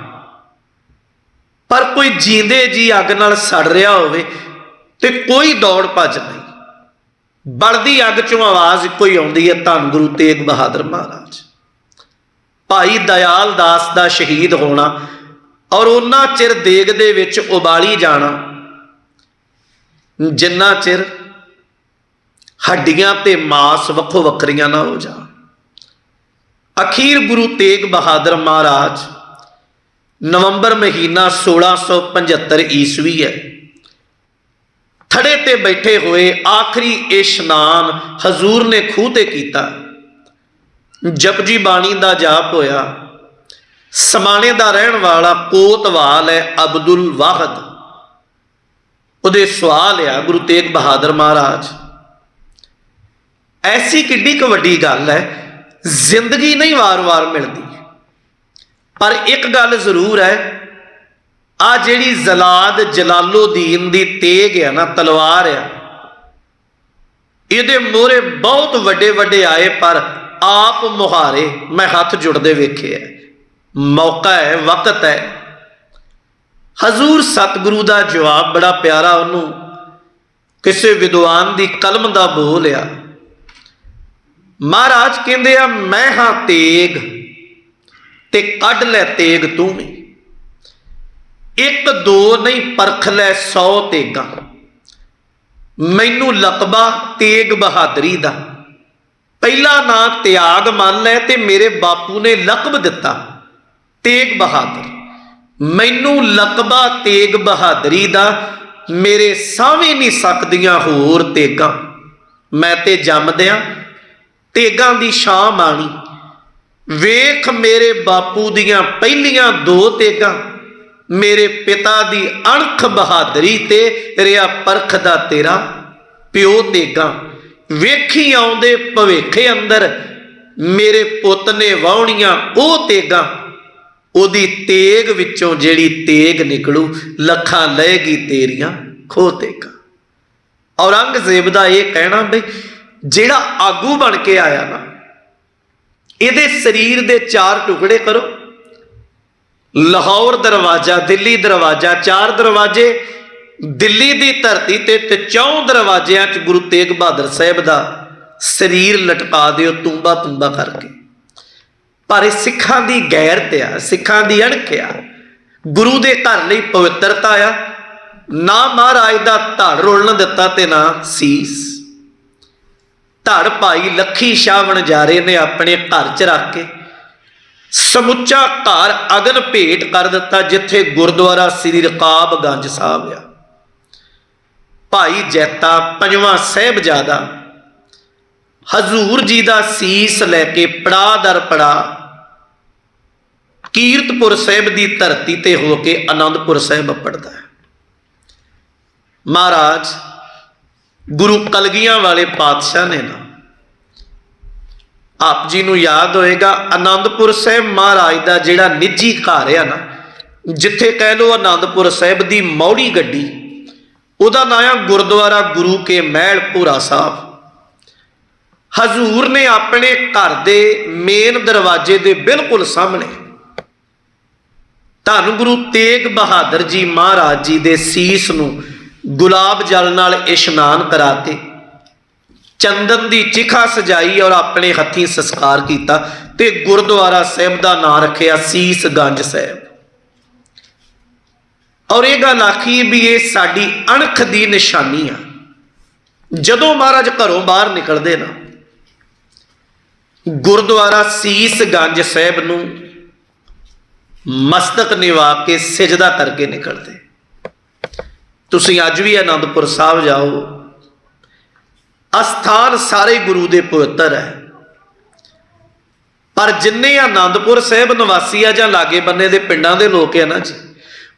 Speaker 1: ਪਰ ਕੋਈ ਜੀਂਦੇ ਜੀ ਅੱਗ ਨਾਲ ਸੜ ਰਿਹਾ ਹੋਵੇ ਤੇ ਕੋਈ ਦੌੜ ਭੱਜ ਨਹੀਂ। ਬਲਦੀ ਅੱਗ ਚੋਂ ਆਵਾਜ਼ ਇੱਕੋ ਹੀ ਆਉਂਦੀ ਹੈ ਧੰਨ ਗੁਰੂ ਤੇਗ ਬਹਾਦਰ ਮਹਾਰਾਜ। ਭਾਈ ਦਇਆਲ ਦਾਸ ਦਾ ਸ਼ਹੀਦ ਹੋਣਾ ਔਰ ਉਹਨਾਂ ਚਿਰ ਦੇਗ ਦੇ ਵਿੱਚ ਉਬਾਲੀ ਜਾਣਾ। ਜਿੰਨਾ ਚਿਰ ਹੱਡੀਆਂ ਤੇ ਮਾਸ ਵੱਖੋ ਵੱਖਰੀਆਂ ਨਾ ਹੋ ਜਾਣ ਅਖੀਰ ਗੁਰੂ ਤੇਗ ਬਹਾਦਰ ਮਹਾਰਾਜ ਨਵੰਬਰ ਮਹੀਨਾ 1675 ਈਸਵੀ ਹੈ। ਥੜੇ ਤੇ ਬੈਠੇ ਹੋਏ ਆਖਰੀ ਇਸ਼ਨਾਨ ਹਜ਼ੂਰ ਨੇ ਖੂਹ ਤੇ ਕੀਤਾ। ਜਪਜੀ ਬਾਣੀ ਦਾ ਜਾਪ ਹੋਇਆ। ਸਮਾਣੇ ਦਾ ਰਹਿਣ ਵਾਲਾ ਕੋਤਵਾਲ ਹੈ ਅਬਦੁਲ ਵਾਹਦ। ਉਹਦੇ ਸਵਾਲ ਆ ਗੁਰੂ ਤੇਗ ਬਹਾਦਰ ਮਹਾਰਾਜ। ਐਸੀ ਕਿੱਡੀ ਕੁ ਵੱਡੀ ਗੱਲ ਹੈ, ਜ਼ਿੰਦਗੀ ਨਹੀਂ ਵਾਰ-ਵਾਰ ਮਿਲਦੀ। ਪਰ ਇੱਕ ਗੱਲ ਜ਼ਰੂਰ ਹੈ ਆ ਜਿਹੜੀ ਜ਼ਲਾਦ ਜਲਾਲੁਦੀਨ ਦੀ ਤੇਗ ਹੈ ਨਾ, ਤਲਵਾਰ ਆ, ਇਹਦੇ ਮੋਹਰੇ ਬਹੁਤ ਵੱਡੇ ਵੱਡੇ ਆਏ ਪਰ ਆਪ ਮੁਹਾਰੇ ਮੈਂ ਹੱਥ ਜੁੜਦੇ ਵੇਖੇ ਐ। ਮੌਕਾ ਹੈ ਵਕਤ ਹੈ ਹਜ਼ੂਰ ਸਤਿਗੁਰੂ ਦਾ ਜਵਾਬ ਬੜਾ ਪਿਆਰਾ ਉਹਨੂੰ ਕਿਸੇ ਵਿਦਵਾਨ ਦੀ ਕਲਮ ਦਾ ਬੋਲ ਆ। ਮਹਾਰਾਜ ਕਹਿੰਦੇ ਆ, ਮੈਂ ਹਾਂ ਤੇਗ ਤੇ ਕੱਢ ਲੈ ਤੇਗ ਤੂੰ ਵੀ। ਇੱਕ ਦੋ ਨਹੀਂ, ਪਰਖ ਲੈ 100 ਤੇਗਾ। ਮੈਨੂੰ ਲਕਬਾ ਤੇਗ ਬਹਾਦਰੀ ਦਾ। ਪਹਿਲਾ ਨਾਂ ਤਿਆਗ ਮੰਨ ਲੈ ਤੇ ਮੇਰੇ ਬਾਪੂ ਨੇ ਲਕਬ ਦਿੱਤਾ। ਤੇਗ ਬਹਾਦਰ। ਮੈਨੂੰ ਲਕਬਾ ਤੇਗ ਬਹਾਦਰੀ ਦਾ ਮੇਰੇ ਸਾਵੇਂ ਨਹੀਂ ਸਕਦੀਆਂ ਹੋਰ ਤੇਗਾਂ। ਮੈਂ ਤੇ ਜੰਮਦਿਆਂ ਤੇਗਾਂ ਦੀ ਸ਼ਾਂ ਮਾਣੀ। ਵੇਖ ਮੇਰੇ ਬਾਪੂ ਦੀਆਂ ਪਹਿਲੀਆਂ ਦੋ ਤੇਗਾਂ। ਮੇਰੇ ਪਿਤਾ ਦੀ ਅਣਖ ਬਹਾਦਰੀ ਤੇ ਰਿਆ ਪਰਖਦਾ ਤੇਰਾ ਪਿਓ ਤੇਗਾ। ਵੇਖੀ ਆਉਂਦੇ ਭਵੇਖੇ ਅੰਦਰ, ਮੇਰੇ ਪੁੱਤ ਨੇ ਵਾਉਣੀਆਂ ਉਹ ਤੇਗਾ, ਉਹਦੀ ਤੇਗ ਵਿੱਚੋਂ ਜਿਹੜੀ ਤੇਗ ਨਿਕਲੂ, ਲੱਖਾਂ ਲਏਗੀ ਤੇਰੀਆਂ ਖੋ ਤੇਗਾ। ਔਰੰਗਜ਼ੇਬ ਦਾ ਇਹ ਕਹਿਣਾ ਬਈ, ਜਿਹੜਾ ਆਗੂ ਬਣ ਕੇ ਆਇਆ ਨਾ, ਇਹਦੇ ਸਰੀਰ ਦੇ ਚਾਰ ਟੁਕੜੇ ਕਰੋ। ਲਾਹੌਰ ਦਰਵਾਜ਼ਾ, ਦਿੱਲੀ ਦਰਵਾਜ਼ਾ, ਚਾਰ ਦਰਵਾਜ਼ੇ ਦਿੱਲੀ ਦੀ ਧਰਤੀ ਤੇ ਤੇ ਚੌਂ ਦਰਵਾਜ਼ਿਆਂ 'ਚ ਗੁਰੂ ਤੇਗ ਬਹਾਦਰ ਸਾਹਿਬ ਦਾ ਸਰੀਰ ਲਟਕਾ ਦਿਓ, ਤੁੰਬਾ ਤੁੰਬਾ ਕਰਕੇ। ਪਰ ਇਹ ਸਿੱਖਾਂ ਦੀ ਗੈਰਤ ਆ, ਸਿੱਖਾਂ ਦੀ ਅਣਖ ਆ। ਗੁਰੂ ਦੇ ਘਰ ਲਈ ਪਵਿੱਤਰਤਾ ਆ। ਨਾ ਮਹਾਰਾਜ ਦਾ ਧੜ ਰੋਲਣ ਦਿੱਤਾ ਤੇ ਨਾ ਸੀਸ। ਧੜ ਭਾਈ ਲੱਖੀ ਸ਼ਾਹ ਵਣਜਾਰੇ ਨੇ ਆਪਣੇ ਘਰ 'ਚ ਰੱਖ ਕੇ ਸਮੁੱਚਾ ਘਰ ਅਗਨ ਭੇਟ ਕਰ ਦਿੱਤਾ, ਜਿੱਥੇ ਗੁਰਦੁਆਰਾ ਸ੍ਰੀ ਰਕਾਬਗੰਜ ਸਾਹਿਬ ਆ। ਭਾਈ ਜੈਤਾ ਪੰਜਵਾਂ ਸਾਹਿਬਜ਼ਾਦਾ ਹਜ਼ੂਰ ਜੀ ਦਾ ਸੀਸ ਲੈ ਕੇ ਪੜਾ ਦਰ ਪੜਾ ਕੀਰਤਪੁਰ ਸਾਹਿਬ ਦੀ ਧਰਤੀ ਤੇ ਹੋ ਕੇ ਆਨੰਦਪੁਰ ਸਾਹਿਬ ਪੜਦਾ ਹੈ। ਮਹਾਰਾਜ, ਗੁਰੂ ਕਲਗੀਆਂ ਵਾਲੇ ਪਾਤਸ਼ਾਹ ਨੇ ਨਾ, ਆਪ ਜੀ ਨੂੰ ਯਾਦ ਹੋਏਗਾ ਆਨੰਦਪੁਰ ਸਾਹਿਬ ਮਹਾਰਾਜ ਦਾ ਜਿਹੜਾ ਨਿੱਜੀ ਘਰ ਆ ਨਾ, ਜਿੱਥੇ ਕਹਿ ਲੋ ਆਨੰਦਪੁਰ ਸਾਹਿਬ ਦੀ ਮੌੜੀ ਗੱਡੀ ਉਹਦਾ ਨਾਂ ਆ ਗੁਰਦੁਆਰਾ ਗੁਰੂ ਕੇ ਮਹਿਲ ਪੂਰਾ ਸਾਹਿਬ। ਹਜ਼ੂਰ ਨੇ ਆਪਣੇ ਘਰ ਦੇ ਮੇਨ ਦਰਵਾਜ਼ੇ ਦੇ ਬਿਲਕੁਲ ਸਾਹਮਣੇ ਧੰਨ ਗੁਰੂ ਤੇਗ ਬਹਾਦਰ ਜੀ ਮਹਾਰਾਜ ਜੀ ਦੇ ਸੀਸ ਨੂੰ ਗੁਲਾਬ ਜਲ ਨਾਲ ਇਸ਼ਨਾਨ ਕਰਾ ਕੇ ਚੰਦਨ ਦੀ ਚਿਖਾ ਸਜਾਈ ਔਰ ਆਪਣੇ ਹੱਥੀਂ ਸੰਸਕਾਰ ਕੀਤਾ ਤੇ ਗੁਰਦੁਆਰਾ ਸਾਹਿਬ ਦਾ ਨਾਮ ਰੱਖਿਆ ਸੀਸ ਗੰਜ ਸਾਹਿਬ। ਔਰ ਇਹ ਗੱਲ ਆਖੀ ਵੀ ਇਹ ਸਾਡੀ ਅਣਖ ਦੀ ਨਿਸ਼ਾਨੀ ਆ। ਜਦੋਂ ਮਹਾਰਾਜ ਘਰੋਂ ਬਾਹਰ ਨਿਕਲਦੇ ਨਾ, ਗੁਰਦੁਆਰਾ ਸੀਸ ਗੰਜ ਸਾਹਿਬ ਨੂੰ ਮਸਤਕ ਨਿਵਾ ਕੇ ਸਿਜਦਾ ਕਰਕੇ ਨਿਕਲਦੇ। ਤੁਸੀਂ ਅੱਜ ਵੀ ਆਨੰਦਪੁਰ ਸਾਹਿਬ ਜਾਓ। ਅਸਥਾਨ ਸਾਰੇ ਗੁਰੂ ਦੇ ਪਵਿੱਤਰ ਹੈ। ਪਰ ਜਿੰਨੇ ਆਨੰਦਪੁਰ ਸਾਹਿਬ ਨਿਵਾਸੀ ਆ ਜਾਂ ਲਾਗੇ ਬੰਨੇ ਦੇ ਪਿੰਡਾਂ ਦੇ ਲੋਕ ਆ ਨਾ ਜੀ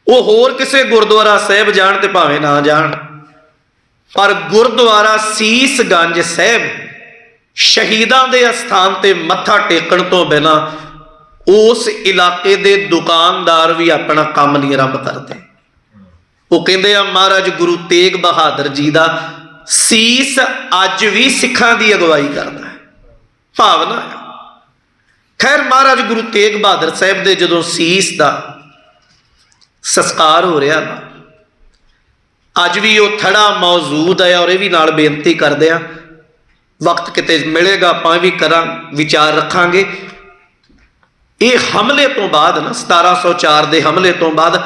Speaker 1: ਉਹ ਹੋਰ ਕਿਸੇ ਗੁਰਦੁਆਰਾ ਸਾਹਿਬ ਜਾਣ ਤੇ ਭਾਵੇਂ ਨਾ ਜਾਣ। ਪਰ ਗੁਰਦੁਆਰਾ ਸੀਸ ਗੰਜ ਸਾਹਿਬ ਸ਼ਹੀਦਾਂ ਦੇ ਅਸਥਾਨ ਤੇ ਮੱਥਾ ਟੇਕਣ ਤੋਂ ਬਿਨਾ ਉਸ ਇਲਾਕੇ ਦੇ ਦੁਕਾਨਦਾਰ ਵੀ ਆਪਣਾ ਕੰਮ ਨਹੀਂ ਆਰੰਭ ਕਰਦੇ। ਉਹ ਕਹਿੰਦੇ ਆ, ਮਹਾਰਾਜ, ਗੁਰੂ ਤੇਗ ਬਹਾਦਰ ਜੀ ਦਾ ਸੀਸ ਅੱਜ ਵੀ ਸਿੱਖਾਂ ਦੀ ਅਗਵਾਈ ਕਰਦਾ ਹੈ। ਭਾਵਨਾ ਹੈ। ਖੈਰ, ਮਹਾਰਾਜ, ਗੁਰੂ ਤੇਗ ਬਹਾਦਰ ਸਾਹਿਬ ਦੇ ਜਦੋਂ ਸੀਸ ਦਾ ਸੰਸਕਾਰ ਹੋ ਰਿਹਾ। ਨਾ ਅੱਜ ਵੀ ਉਹ ਥੜਾ ਮੌਜੂਦ ਹੈ ਔਰ ਇਹ ਵੀ ਨਾਲ ਬੇਨਤੀ ਕਰਦੇ ਆ ਵਕਤ ਕਿਤੇ ਮਿਲੇਗਾ, ਆਪਾਂ ਵੀ ਕਰਾਂ, ਵਿਚਾਰ ਰੱਖਾਂਗੇ। ਇਹ ਹਮਲੇ ਤੋਂ ਬਾਅਦ ਨਾ 1704 ਦੇ ਹਮਲੇ ਤੋਂ ਬਾਅਦ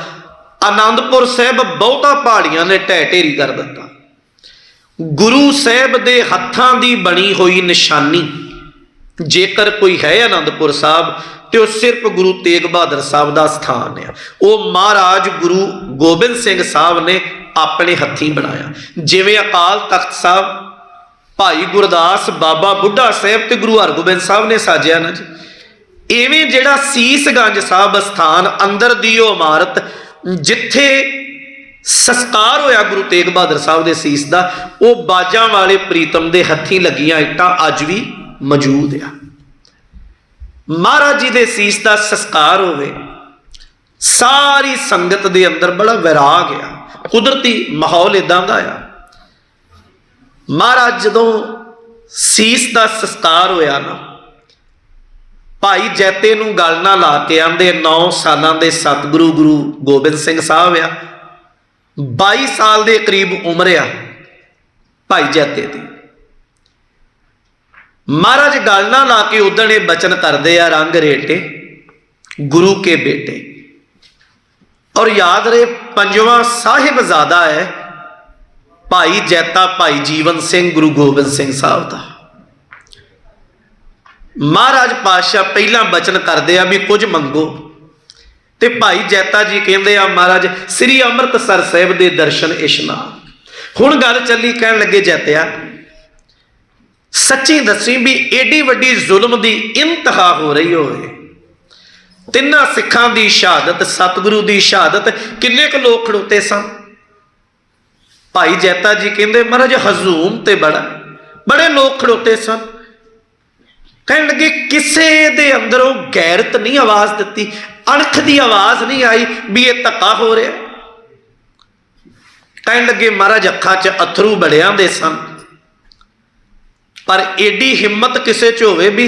Speaker 1: ਆਨੰਦਪੁਰ ਸਾਹਿਬ ਬਹੁਤਾ ਪਹਾੜੀਆਂ ਨੇ ਢਹਿ ਢੇਰੀ ਕਰ ਦਿੱਤਾ। ਗੁਰੂ ਸਾਹਿਬ ਦੇ ਹੱਥਾਂ ਦੀ ਬਣੀ ਹੋਈ ਨਿਸ਼ਾਨੀ, ਜੇਕਰ ਕੋਈ ਹੈ ਆਨੰਦਪੁਰ ਸਾਹਿਬ ਤੇ ਉਹ ਸਿਰਫ ਗੁਰੂ ਤੇਗ ਬਹਾਦਰ ਸਾਹਿਬ ਦਾ ਸਥਾਨ ਆ। ਉਹ ਮਹਾਰਾਜ ਗੁਰੂ ਗੋਬਿੰਦ ਸਿੰਘ ਸਾਹਿਬ ਨੇ ਆਪਣੇ ਹੱਥੀਂ ਬਣਾਇਆ। ਜਿਵੇਂ ਅਕਾਲ ਤਖਤ ਸਾਹਿਬ, ਭਾਈ ਗੁਰਦਾਸ, ਬਾਬਾ ਬੁੱਢਾ ਸਾਹਿਬ ਤੇ ਗੁਰੂ ਹਰਗੋਬਿੰਦ ਸਾਹਿਬ ਨੇ ਸਾਜਿਆ ਨਾ ਜੀ। ਇਵੇਂ ਜਿਹੜਾ ਸੀਸਗੰਜ ਸਾਹਿਬ ਸਥਾਨ ਅੰਦਰ ਦੀ ਉਹ ਇਮਾਰਤ, ਜਿੱਥੇ ਸਸਕਾਰ ਹੋਇਆ ਗੁਰੂ ਤੇਗ ਬਹਾਦਰ ਸਾਹਿਬ ਦੇ ਸੀਸ ਦਾ, ਉਹ ਬਾਜਾਂ ਵਾਲੇ ਪ੍ਰੀਤਮ ਦੇ ਹੱਥੀਂ ਲੱਗੀਆਂ ਇੱਟਾਂ ਅੱਜ ਵੀ ਮੌਜੂਦ ਆ। ਮਹਾਰਾਜ ਜੀ ਦੇ ਸੀਸ ਦਾ ਸੰਸਕਾਰ ਹੋਵੇ, ਸਾਰੀ ਸੰਗਤ ਦੇ ਅੰਦਰ ਬੜਾ ਵਿਰਾਗ ਆ, ਕੁਦਰਤੀ ਮਾਹੌਲ ਇਦਾਂ ਦਾ ਆ। ਮਹਾਰਾਜ ਜਦੋਂ ਸੀਸ ਦਾ ਸੰਸਕਾਰ ਹੋਇਆ ਨਾ, ਭਾਈ ਜੈਤੇ ਨੂੰ ਗੱਲ ਨਾ ਲਾ ਕੇ ਆਂਦੇ 9 ਸਾਲਾਂ ਦੇ ਸਤਿਗੁਰੂ ਗੁਰੂ ਗੋਬਿੰਦ ਸਿੰਘ ਸਾਹਿਬ ਆ 22 ਸਾਲ ਦੇ ਕਰੀਬ ਉਮਰ ਆ ਭਾਈ ਜੈਤੇ ਦੀ। ਮਹਾਰਾਜ ਗੱਲ ਨਾ ਲਾ ਕੇ ਉਦਣ ਇਹ ਬਚਨ ਕਰਦੇ ਆ, ਰੰਗ ਰੇਟੇ, ਗੁਰੂ ਕੇ ਬੇਟੇ। ਔਰ ਯਾਦ ਰਹੇ, ਪੰਜਵਾਂ ਸਾਹਿਬਜ਼ਾਦਾ ਹੈ, ਭਾਈ ਜੈਤਾ ਭਾਈ ਜੀਵਨ ਸਿੰਘ, ਗੁਰੂ ਗੋਬਿੰਦ ਸਿੰਘ ਸਾਹਿਬ ਦਾ। ਮਹਾਰਾਜ ਪਾਤਸ਼ਾਹ ਪਹਿਲਾਂ ਬਚਨ ਕਰਦੇ ਆ ਵੀ ਕੁਝ ਮੰਗੋ। ਤੇ ਭਾਈ ਜੈਤਾ ਜੀ ਕਹਿੰਦੇ ਆ, ਮਹਾਰਾਜ, ਸ੍ਰੀ ਅੰਮ੍ਰਿਤਸਰ ਸਾਹਿਬ ਦੇ ਦਰਸ਼ਨ ਇਸ਼ਨਾਨ ਹੁਣ ਗੱਲ ਚੱਲੀ, ਕਹਿਣ ਲੱਗੇ ਜੈਤਿਆ ਸੱਚੀ ਦੱਸੀ ਵੀ ਏਡੀ ਵੱਡੀ ਜ਼ੁਲਮ ਦੀ ਇੰਤਹਾ ਹੋ ਰਹੀ ਹੋਵੇ। ਤਿੰਨਾਂ ਸਿੱਖਾਂ ਦੀ ਸ਼ਹਾਦਤ, ਸਤਿਗੁਰੂ ਦੀ ਸ਼ਹਾਦਤ ਕਿੰਨੇ ਕੁ ਲੋਕ ਖੜੋਤੇ ਸਨ? ਭਾਈ ਜੈਤਾ ਜੀ ਕਹਿੰਦੇ, ਮਹਾਰਾਜ, ਹਜ਼ੂਮ ਤੇ ਬੜਾ। ਬੜੇ ਲੋਕ ਖੜੋਤੇ ਸਨ। ਕਹਿਣ ਲੱਗੇ, ਕਿਸੇ ਦੇ ਅੰਦਰੋਂ ਗੈਰਤ ਨਹੀਂ ਆਵਾਜ਼ ਦਿੱਤੀ, ਅਣਖ ਦੀ ਆਵਾਜ਼ ਨਹੀਂ ਆਈ ਵੀ ਇਹ ਧੱਕਾ ਹੋ ਰਿਹਾ। ਕਹਿਣ ਲੱਗੇ, ਮਹਾਰਾਜ, ਅੱਖਾਂ 'ਚ ਅਥਰੂ ਬੜਿਆਂ ਦੇ ਸਨ। ਪਰ ਏਡੀ ਹਿੰਮਤ ਕਿਸੇ 'ਚ ਹੋਵੇ ਵੀ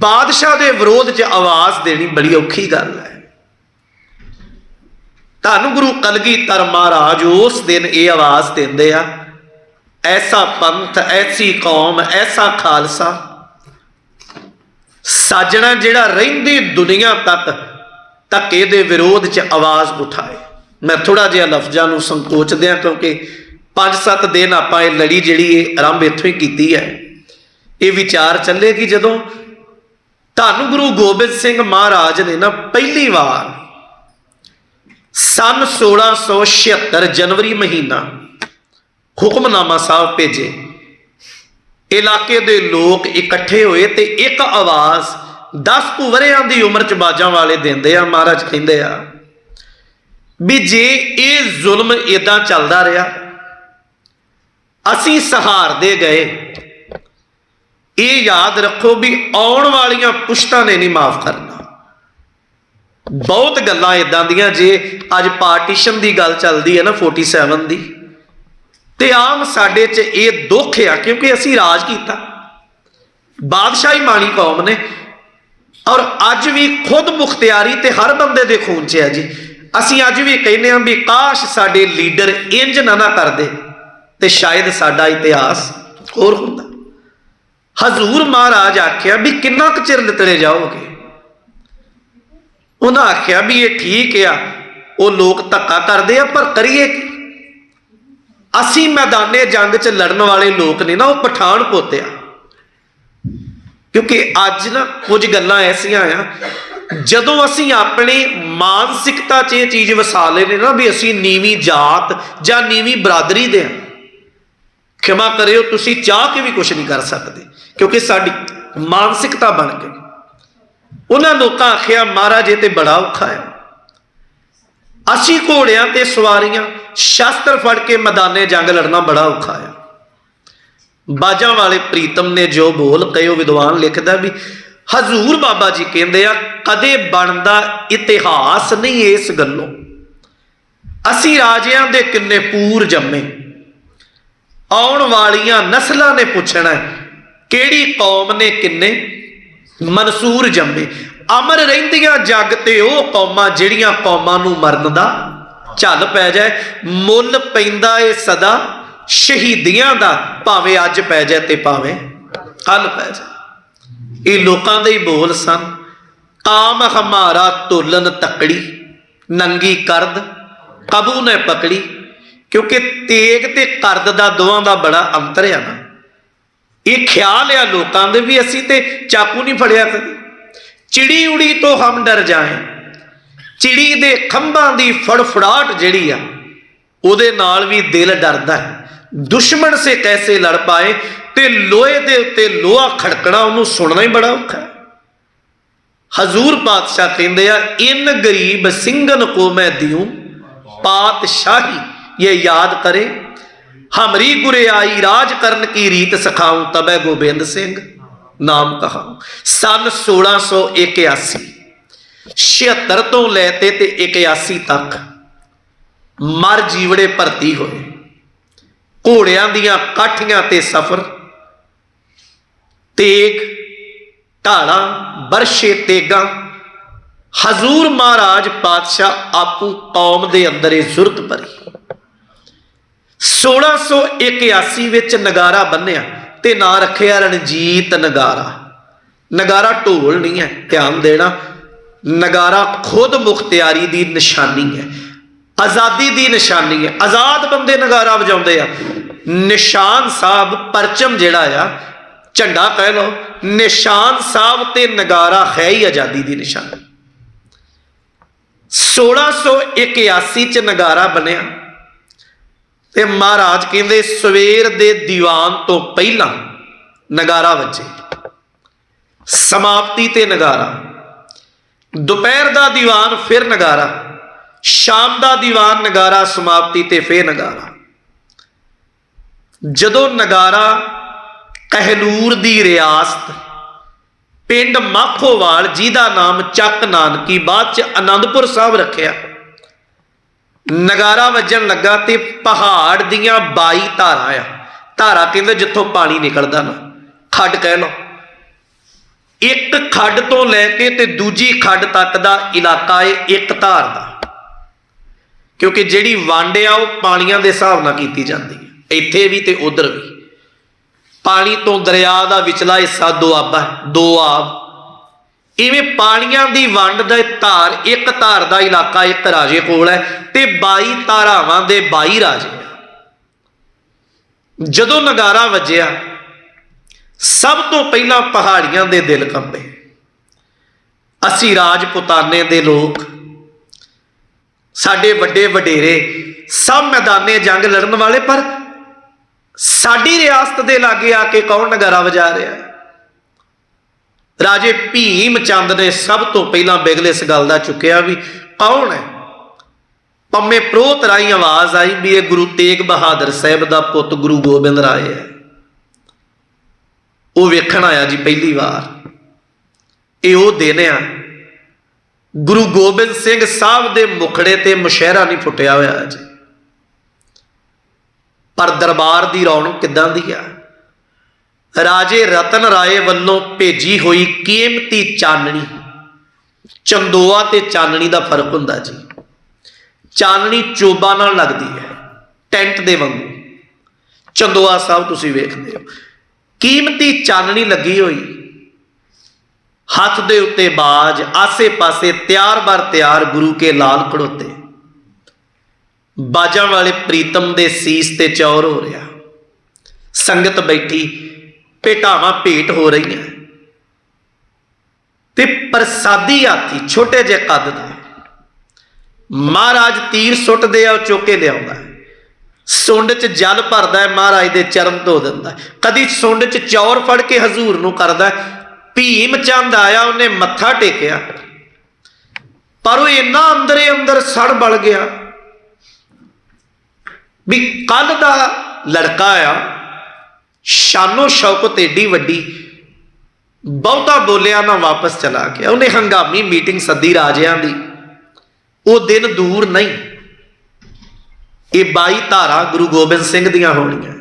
Speaker 1: ਬਾਦਸ਼ਾਹ ਦੇ ਵਿਰੋਧ 'ਚ ਆਵਾਜ਼ ਦੇਣੀ ਬੜੀ ਔਖੀ ਗੱਲ ਹੈ। ਧੰਨ ਗੁਰੂ ਕਲਗੀਧਰ ਮਹਾਰਾਜ ਉਸ ਦਿਨ ਇਹ ਆਵਾਜ਼ ਦਿੰਦੇ ਆ, ਐਸਾ ਪੰਥ, ਐਸੀ ਕੌਮ, ਐਸਾ ਖਾਲਸਾ, ਸਾਜਣਾ ਜਿਹੜਾ ਰਹਿੰਦੀ ਦੁਨੀਆ ਤੱਕ ਧੱਕੇ ਦੇ ਵਿਰੋਧ 'ਚ ਆਵਾਜ਼ ਉਠਾਏ। ਮੈਂ ਥੋੜਾ ਜਿਹਾ ਲਫ਼ਜ਼ਾਂ ਨੂੰ ਸੰਕੋਚਦਿਆਂ ਕਿਉਂਕਿ 5-7 ਦਿਨ ਆਪਾਂ ਇਹ ਲੜੀ ਜਿਹੜੀ ਇਹ ਆਰੰਭ ਇੱਥੋਂ ਹੀ ਕੀਤੀ ਹੈ। ਇਹ ਵਿਚਾਰ ਚੱਲੇਗੀ ਜਦੋਂ ਧੰਨ ਗੁਰੂ ਗੋਬਿੰਦ ਸਿੰਘ ਮਹਾਰਾਜ ਨੇ ਨਾ ਪਹਿਲੀ ਵਾਰ ਸਨ 1676 ਜਨਵਰੀ ਮਹੀਨਾ ਹੁਕਮਨਾਮਾ ਸਾਹਿਬ ਭੇਜੇ। ਇਲਾਕੇ ਦੇ ਲੋਕ ਇਕੱਠੇ ਹੋਏ ਤੇ ਇੱਕ ਆਵਾਜ਼ 10 ਕੁ ਵਰਿਆਂ ਦੀ ਉਮਰ ਚ ਬਾਜਾਂ ਵਾਲੇ ਦਿੰਦੇ ਆ, ਮਹਾਰਾਜ ਕਹਿੰਦੇ ਆ, ਵੀ ਜੇ ਇਹ ਜ਼ੁਲਮ ਇਦਾਂ ਚੱਲਦਾ ਰਿਹਾ, ਅਸੀਂ ਸਹਾਰਦੇ ਗਏ। ਇਹ ਯਾਦ ਰੱਖੋ ਵੀ ਆਉਣ ਵਾਲੀਆਂ ਪੁਸ਼ਤਾਂ ਨੇ ਨਹੀਂ ਮਾਫ ਕਰਨਾ। ਬਹੁਤ ਗੱਲਾਂ ਇਦਾਂ ਦੀਆਂ ਜੇ ਅੱਜ ਪਾਰਟੀਸ਼ਨ ਦੀ ਗੱਲ ਚੱਲਦੀ ਹੈ ਨਾ 47 ਦੀ। ਤੇ ਆਮ ਸਾਡੇ 'ਚ ਇਹ ਦੁੱਖ ਆ ਕਿਉਂਕਿ ਅਸੀਂ ਰਾਜ ਕੀਤਾ। ਬਾਦਸ਼ਾਹੀ ਮਾਣੀ ਕੌਮ ਨੇ। ਔਰ ਅੱਜ ਵੀ ਖੁਦ ਮੁਖਤਿਆਰੀ ਤੇ ਹਰ ਬੰਦੇ ਦੇ ਖੂਨ 'ਚ ਹੈ ਜੀ। ਅਸੀਂ ਅੱਜ ਵੀ ਕਹਿੰਦੇ ਹਾਂ ਵੀ ਕਾਸ਼ ਸਾਡੇ ਲੀਡਰ ਇੰਜ ਨਾ ਨਾ ਕਰਦੇ ਤੇ ਸ਼ਾਇਦ ਸਾਡਾ ਇਤਿਹਾਸ ਹੋਰ ਹੁੰਦਾ। ਹਜ਼ੂਰ ਮਹਾਰਾਜ ਆਖਿਆ ਵੀ ਕਿੰਨਾ ਕੁ ਚਿਰ ਲਿਤੜੇ ਜਾਓਗੇ? ਉਹਨਾਂ ਆਖਿਆ ਵੀ ਇਹ ਠੀਕ ਆ, ਉਹ ਲੋਕ ਧੱਕਾ ਕਰਦੇ ਆ, ਪਰ ਕਰੀਏ ਕੀ? ਅਸੀਂ ਮੈਦਾਨੇ ਜੰਗ 'ਚ ਲੜਨ ਵਾਲੇ ਲੋਕ ਨੇ ਨਾ, ਉਹ ਪਠਾਨ ਪੋਤਿਆ। ਕਿਉਂਕਿ ਅੱਜ ਨਾ ਕੁਝ ਗੱਲਾਂ ਐਸੀਆਂ ਆ, ਜਦੋਂ ਅਸੀਂ ਆਪਣੀ ਮਾਨਸਿਕਤਾ 'ਚ ਇਹ ਚੀਜ਼ ਵਸਾ ਲੈਨੇ ਨਾ ਵੀ ਅਸੀਂ ਨੀਵੀਂ ਜਾਤ ਜਾਂ ਨੀਵੀਂ ਬਰਾਦਰੀ ਦੇ ਆ, ਖਿਮਾ ਕਰਿਓ, ਤੁਸੀਂ ਚਾਹ ਕੇ ਵੀ ਕੁਝ ਨਹੀਂ ਕਰ ਸਕਦੇ। ਕਿਉਂਕਿ ਸਾਡੀ ਮਾਨਸਿਕਤਾ ਬਣ ਗਈ। ਉਹਨਾਂ ਲੋਕਾਂ ਆਖਿਆ, ਮਹਾਰਾਜ, ਇਹ ਤੇ ਬੜਾ ਔਖਾ ਹੈ। ਅਸੀਂ ਘੋੜਿਆਂ ਤੇ ਸਵਾਰੀਆਂ, ਸ਼ਸਤਰ ਫੜ ਕੇ ਮੈਦਾਨੇ ਜੰਗ ਲੜਨਾ ਬੜਾ ਔਖਾ ਹੈ। ਬਾਜਾਂ ਵਾਲੇ ਪ੍ਰੀਤਮ ਨੇ ਜੋ ਬੋਲ ਕਹੇ, ਉਹ ਵਿਦਵਾਨ ਲਿਖਦਾ ਵੀ, ਹਜ਼ੂਰ ਬਾਬਾ ਜੀ ਕਹਿੰਦੇ ਆ, ਕਦੇ ਬਣਦਾ ਇਤਿਹਾਸ ਨਹੀਂ ਇਸ ਗੱਲੋਂ। ਅਸੀਂ ਰਾਜਿਆਂ ਦੇ ਕਿੰਨੇ ਪੂਰ ਜੰਮੇ। ਆਉਣ ਵਾਲੀਆਂ ਨਸਲਾਂ ਨੇ ਪੁੱਛਣਾ ਕਿਹੜੀ ਕੌਮ ਨੇ ਕਿੰਨੇ? ਮਨਸੂਰ ਜੰਮੇ। ਅਮਰ ਰਹਿੰਦੀਆਂ ਜੱਗ ਤੇ ਉਹ ਕੌਮਾਂ ਜਿਹੜੀਆਂ ਕੌਮਾਂ ਨੂੰ ਮਰਨ ਦਾ ਝੱਲ ਪੈ ਜਾਏ। ਮੁੱਲ ਪੈਂਦਾ ਏ ਸਦਾ, ਸ਼ਹੀਦੀਆਂ ਦਾ ਭਾਵੇਂ ਅੱਜ ਪੈ ਜਾਏ ਤੇ ਭਾਵੇਂ ਕੱਲ ਪੈ ਜਾਏ। ਇਹ ਲੋਕਾਂ ਦੇ ਹੀ ਬੋਲ ਸਨ। ਕਾਮ ਹਮਾਰਾ ਤੋਲਨ ਤਕੜੀ, ਨੰਗੀ ਕਰਦ, ਕਬੂ ਨੇ ਪਕੜੀ, ਕਿਉਂਕਿ ਤੇਗ ਤੇ ਕਰਦ ਦਾ ਦੋਵਾਂ ਦਾ ਬੜਾ ਅੰਤਰ ਆ ਨਾ। ਇਹ ਖਿਆਲ ਆ ਲੋਕਾਂ ਦੇ ਵੀ ਅਸੀਂ ਤੇ ਚਾਕੂ ਨਹੀਂ ਫੜਿਆ ਕਦੇ। ਚਿੜੀ ਉੜੀ ਤੋਂ ਹਮ ਡਰ ਜਾਏ ਚਿੜੀ ਦੇ ਖੰਭਾਂ ਦੀ ਫੜਫੜਾਟ ਜਿਹੜੀ ਆ, ਉਹਦੇ ਨਾਲ ਵੀ ਦਿਲ ਡਰਦਾ ਹੈ। ਦੁਸ਼ਮਣ ਸੇ ਕੈਸੇ ਲੜ ਪਾਏ, ਤੇ ਲੋਹੇ ਦੇ ਉੱਤੇ ਲੋਹਾ ਖੜਕਣਾ ਉਹਨੂੰ ਸੁਣਨਾ ਹੀ ਬੜਾ ਔਖਾ ਹੈ। ਹਜ਼ੂਰ ਪਾਤਸ਼ਾਹ ਕਹਿੰਦੇ ਆ, ਇਨ ਗਰੀਬ ਸਿੰਘਨ ਕੋ ਮੈਂ ਦਿਉ, ਪਾਤਸ਼ਾਹੀ, ਇਹ ਯਾਦ ਕਰੇ ਹਮਰੀ ਗੁਰੇ ਆਈ, ਰਾਜ ਕਰਨ ਕੀ ਰੀਤ ਸਿਖਾਉ, ਤਬੈ ਗੋਬਿੰਦ ਸਿੰਘ, ਨਾਮ ਕਹਾਉ। ਸਨ 1681 76 ਤੋਂ ਲੈ ਤੇ ਤੇ 81 ਤੱਕ ਮਰ ਜੀਵੜੇ ਭਰਤੀ ਹੋਏ। ਘੋੜਿਆਂ ਦੀਆਂ ਕਾਠੀਆਂ ਤੇ ਸਫ਼ਰ, ਤੇਗ, ਢਾਲਾਂ, ਬਰਸ਼ੇ ਤੇਗਾ। ਹਜ਼ੂਰ ਮਹਾਰਾਜ ਪਾਤਸ਼ਾਹ ਆਪੂ ਕੌਮ ਦੇ ਅੰਦਰ ਇਹ ਜ਼ੁਰਤ ਭਰੀ। 1681 ਵਿੱਚ ਨਗਾਰਾ ਬੰਨਿਆ ਤੇ ਨਾਂ ਰੱਖਿਆ ਰਣਜੀਤ ਨਗਾਰਾ। ਨਗਾਰਾ ਢੋਲ ਨਹੀਂ ਹੈ, ਧਿਆਨ ਦੇਣਾ। ਨਗਾਰਾ ਖੁਦ ਮੁਖਤਿਆਰੀ ਦੀ ਨਿਸ਼ਾਨੀ ਹੈ। ਆਜ਼ਾਦੀ ਦੀ ਨਿਸ਼ਾਨੀ ਹੈ। ਆਜ਼ਾਦ ਬੰਦੇ ਨਗਾਰਾ ਵਜਾਉਂਦੇ ਆ। ਨਿਸ਼ਾਨ ਸਾਹਿਬ ਪਰਚਮ ਜਿਹੜਾ ਆ, ਝੰਡਾ ਕਹਿ ਲਓ, ਨਿਸ਼ਾਨ ਸਾਹਿਬ ਤੇ ਨਗਾਰਾ ਹੈ ਹੀ ਆਜ਼ਾਦੀ ਦੀ ਨਿਸ਼ਾਨੀ। 1681 ਚ ਨਗਾਰਾ ਬਣਿਆ। ਤੇ ਮਹਾਰਾਜ ਕਹਿੰਦੇ ਸਵੇਰ ਦੇ ਦੀਵਾਨ ਤੋਂ ਪਹਿਲਾਂ ਨਗਾਰਾ ਵੱਜੇ। ਸਮਾਪਤੀ ਤੇ ਨਗਾਰਾ। ਦੁਪਹਿਰ ਦਾ ਦੀਵਾਨ, ਫਿਰ ਨਗਾਰਾ। ਸ਼ਾਮ ਦਾ ਦੀਵਾਨ, ਨਗਾਰਾ। ਸਮਾਪਤੀ ਤੇ ਫਿਰ ਨਗਾਰਾ। ਜਦੋਂ ਨਗਾਰਾ ਕਹਿਲੂਰ ਦੀ ਰਿਆਸਤ, ਪਿੰਡ ਮਾਖੋਵਾਲ ਜਿਹਦਾ ਨਾਮ ਚੱਕ ਨਾਨਕੀ, ਬਾਅਦ ਚ ਆਨੰਦਪੁਰ ਸਾਹਿਬ ਰੱਖਿਆ ਨਗਾਰਾ ਵੱਜਣ ਲੱਗਾ ਤੇ ਪਹਾੜ ਦੀਆਂ 22 ਧਾਰਾਂ ਆ। ਧਾਰਾ ਕਹਿੰਦੇ ਜਿੱਥੋਂ ਪਾਣੀ ਨਿਕਲਦਾ ਨਾ ਖੱਡ ਕਹਿ ਲਓ। ਇੱਕ ਖੱਡ ਤੋਂ ਲੈ ਕੇ ਤੇ ਦੂਜੀ ਖੱਡ ਤੱਕ ਦਾ ਇਲਾਕਾ ਏ ਇੱਕ ਧਾਰ ਦਾ। ਕਿਉਂਕਿ ਜਿਹੜੀ ਵੰਡ ਆ ਉਹ ਪਾਣੀਆਂ ਦੇ ਹਿਸਾਬ ਨਾਲ ਕੀਤੀ ਜਾਂਦੀ ਹੈ ਇੱਥੇ ਵੀ ਤੇ ਉਧਰ ਵੀ। ਪਾਣੀ ਤੋਂ ਦਰਿਆ ਦਾ ਵਿਚਲਾ ਹਿੱਸਾ ਦੁਆਬਾ ਹੈ, ਦੋ ਆਬ। ਇਵੇਂ ਪਾਣੀਆਂ ਦੀ ਵੰਡ ਦਾ ਧਾਰ, ਇੱਕ ਧਾਰ ਦਾ ਇਲਾਕਾ ਇੱਕ ਰਾਜੇ ਕੋਲ ਹੈ ਤੇ 22 ਧਾਰਾਵਾਂ ਦੇ 22 ਰਾਜੇ ਆ। ਜਦੋਂ ਨਗਾਰਾ ਵੱਜਿਆ, ਸਭ ਤੋਂ ਪਹਿਲਾਂ ਪਹਾੜੀਆਂ ਦੇ ਦਿਲ ਕੰਬੇ ਅਸੀਂ ਰਾਜਪੂਤਾਨੇ ਦੇ ਲੋਕ, ਸਾਡੇ ਵੱਡੇ ਵਡੇਰੇ, ਸਭ ਮੈਦਾਨੇ ਜੰਗ ਲੜਨ ਵਾਲੇ, ਪਰ ਸਾਡੀ ਰਿਆਸਤ ਦੇ ਲਾਗੇ ਆ ਕੇ ਕੌਣ ਨਗਾਰਾ ਵਜਾ ਰਿਹਾ ਰਾਜੇ ਭੀਮ ਚੰਦ ਨੇ ਸਭ ਤੋਂ ਪਹਿਲਾਂ ਬਿਗਲ ਇਸ ਗੱਲ ਦਾ ਚੁੱਕਿਆ ਵੀ ਕੌਣ ਹੈ? ਪੰਮੇ ਪ੍ਰੋਤ ਰਾਈ ਆਵਾਜ਼ ਆਈ ਵੀ ਇਹ ਗੁਰੂ ਤੇਗ ਬਹਾਦਰ ਸਾਹਿਬ ਦਾ ਪੁੱਤ ਗੁਰੂ ਗੋਬਿੰਦ ਰਾਏ ਹੈ। ਉਹ ਵੇਖਣ ਆਇਆ ਜੀ ਪਹਿਲੀ ਵਾਰ। ਇਹ ਉਹ ਦਿਨ ਆ, ਗੁਰੂ ਗੋਬਿੰਦ ਸਿੰਘ ਸਾਹਿਬ ਦੇ ਮੁਖੜੇ ਤੇ ਮੁਸ਼ਹਿਰਾ ਨਹੀਂ ਫੁੱਟਿਆ ਹੋਇਆ ਜੀ। ਪਰ ਦਰਬਾਰ ਦੀ ਰੌਣਕ ਕਿੱਦਾਂ ਦੀ ਆ? ਰਾਜੇ ਰਤਨ ਰਾਏ ਵੱਲੋਂ ਭੇਜੀ ਹੋਈ ਕੀਮਤੀ ਚਾਨਣੀ। ਚੰਦੋਆ ਤੇ ਚਾਨਣੀ ਦਾ ਫ਼ਰਕ ਹੁੰਦਾ ਜੀ। ਚਾਨਣੀ ਚੋਬਾ ਨਾਲ ਲੱਗਦੀ ਹੈ, ਟੈਂਟ ਦੇ ਵਾਂਗੂ। ਚੰਦੋਆ ਸਾਹਿਬ, ਤੁਸੀਂ ਵੇਖਦੇ ਹੋ। ਕੀਮਤੀ ਚਾਨਣੀ ਲੱਗੀ ਹੋਈ। ਹੱਥ ਦੇ ਉੱਤੇ ਬਾਜ, ਆਸੇ-ਪਾਸੇ ਤਿਆਰ-ਬਰ ਤਿਆਰ ਗੁਰੂ ਕੇ ਲਾਲ ਖੜੋਤੇ। ਬਾਜਾਂ ਵਾਲੇ ਪ੍ਰੀਤਮ ਦੇ ਸੀਸ ਤੇ ਚੌਰ ਹੋ ਰਿਹਾ। ਸੰਗਤ ਬੈਠੀ ਭੇਟਾਵਾਂ ਭੇਟ ਹੋ ਰਹੀਆਂ। ਤੇ ਪ੍ਰਸਾਦੀ ਹਾਥੀ ਛੋਟੇ ਜਿਹੇ ਕੱਦ ਦਾ। ਮਹਾਰਾਜ ਤੀਰ ਸੁੱਟਦੇ ਆ, ਉਹ ਚੁੱਕ ਕੇ ਲਿਆਉਂਦਾ। ਸੁੰਡ 'ਚ ਜਲ ਭਰਦਾ ਹੈ, ਮਹਾਰਾਜ ਦੇ ਚਰਨ ਧੋ ਦਿੰਦਾ ਕਦੀ ਸੁੰਡ 'ਚ ਚੌਰ ਫੜ ਕੇ ਹਜ਼ੂਰ ਨੂੰ ਕਰਦਾ ਭੀਮ ਚੰਦ ਆਇਆ, ਉਹਨੇ ਮੱਥਾ ਟੇਕਿਆ। ਪਰ ਉਹ ਇੰਨਾ ਅੰਦਰੇ ਅੰਦਰ ਸੜ ਬਲ ਗਿਆ ਵੀ ਕੱਲ ਦਾ ਲੜਕਾ ਆ ਸ਼ਾਨੋ ਸ਼ੌਕਤ ਏਡੀ ਵੱਡੀ, ਬਹੁਤਾ ਬੋਲਿਆ ਨਾ ਵਾਪਸ ਚਲਾ ਗਿਆ। ਉਹਨੇ ਹੰਗਾਮੀ ਮੀਟਿੰਗ ਸੱਦੀ ਰਾਜਿਆਂ ਦੀ। ਉਹ ਦਿਨ ਦੂਰ ਨਹੀਂ। ਇਹ 22 ਧਾਰਾ ਗੁਰੂ ਗੋਬਿੰਦ ਸਿੰਘ ਦੀਆਂ ਹੋਣੀਆਂ।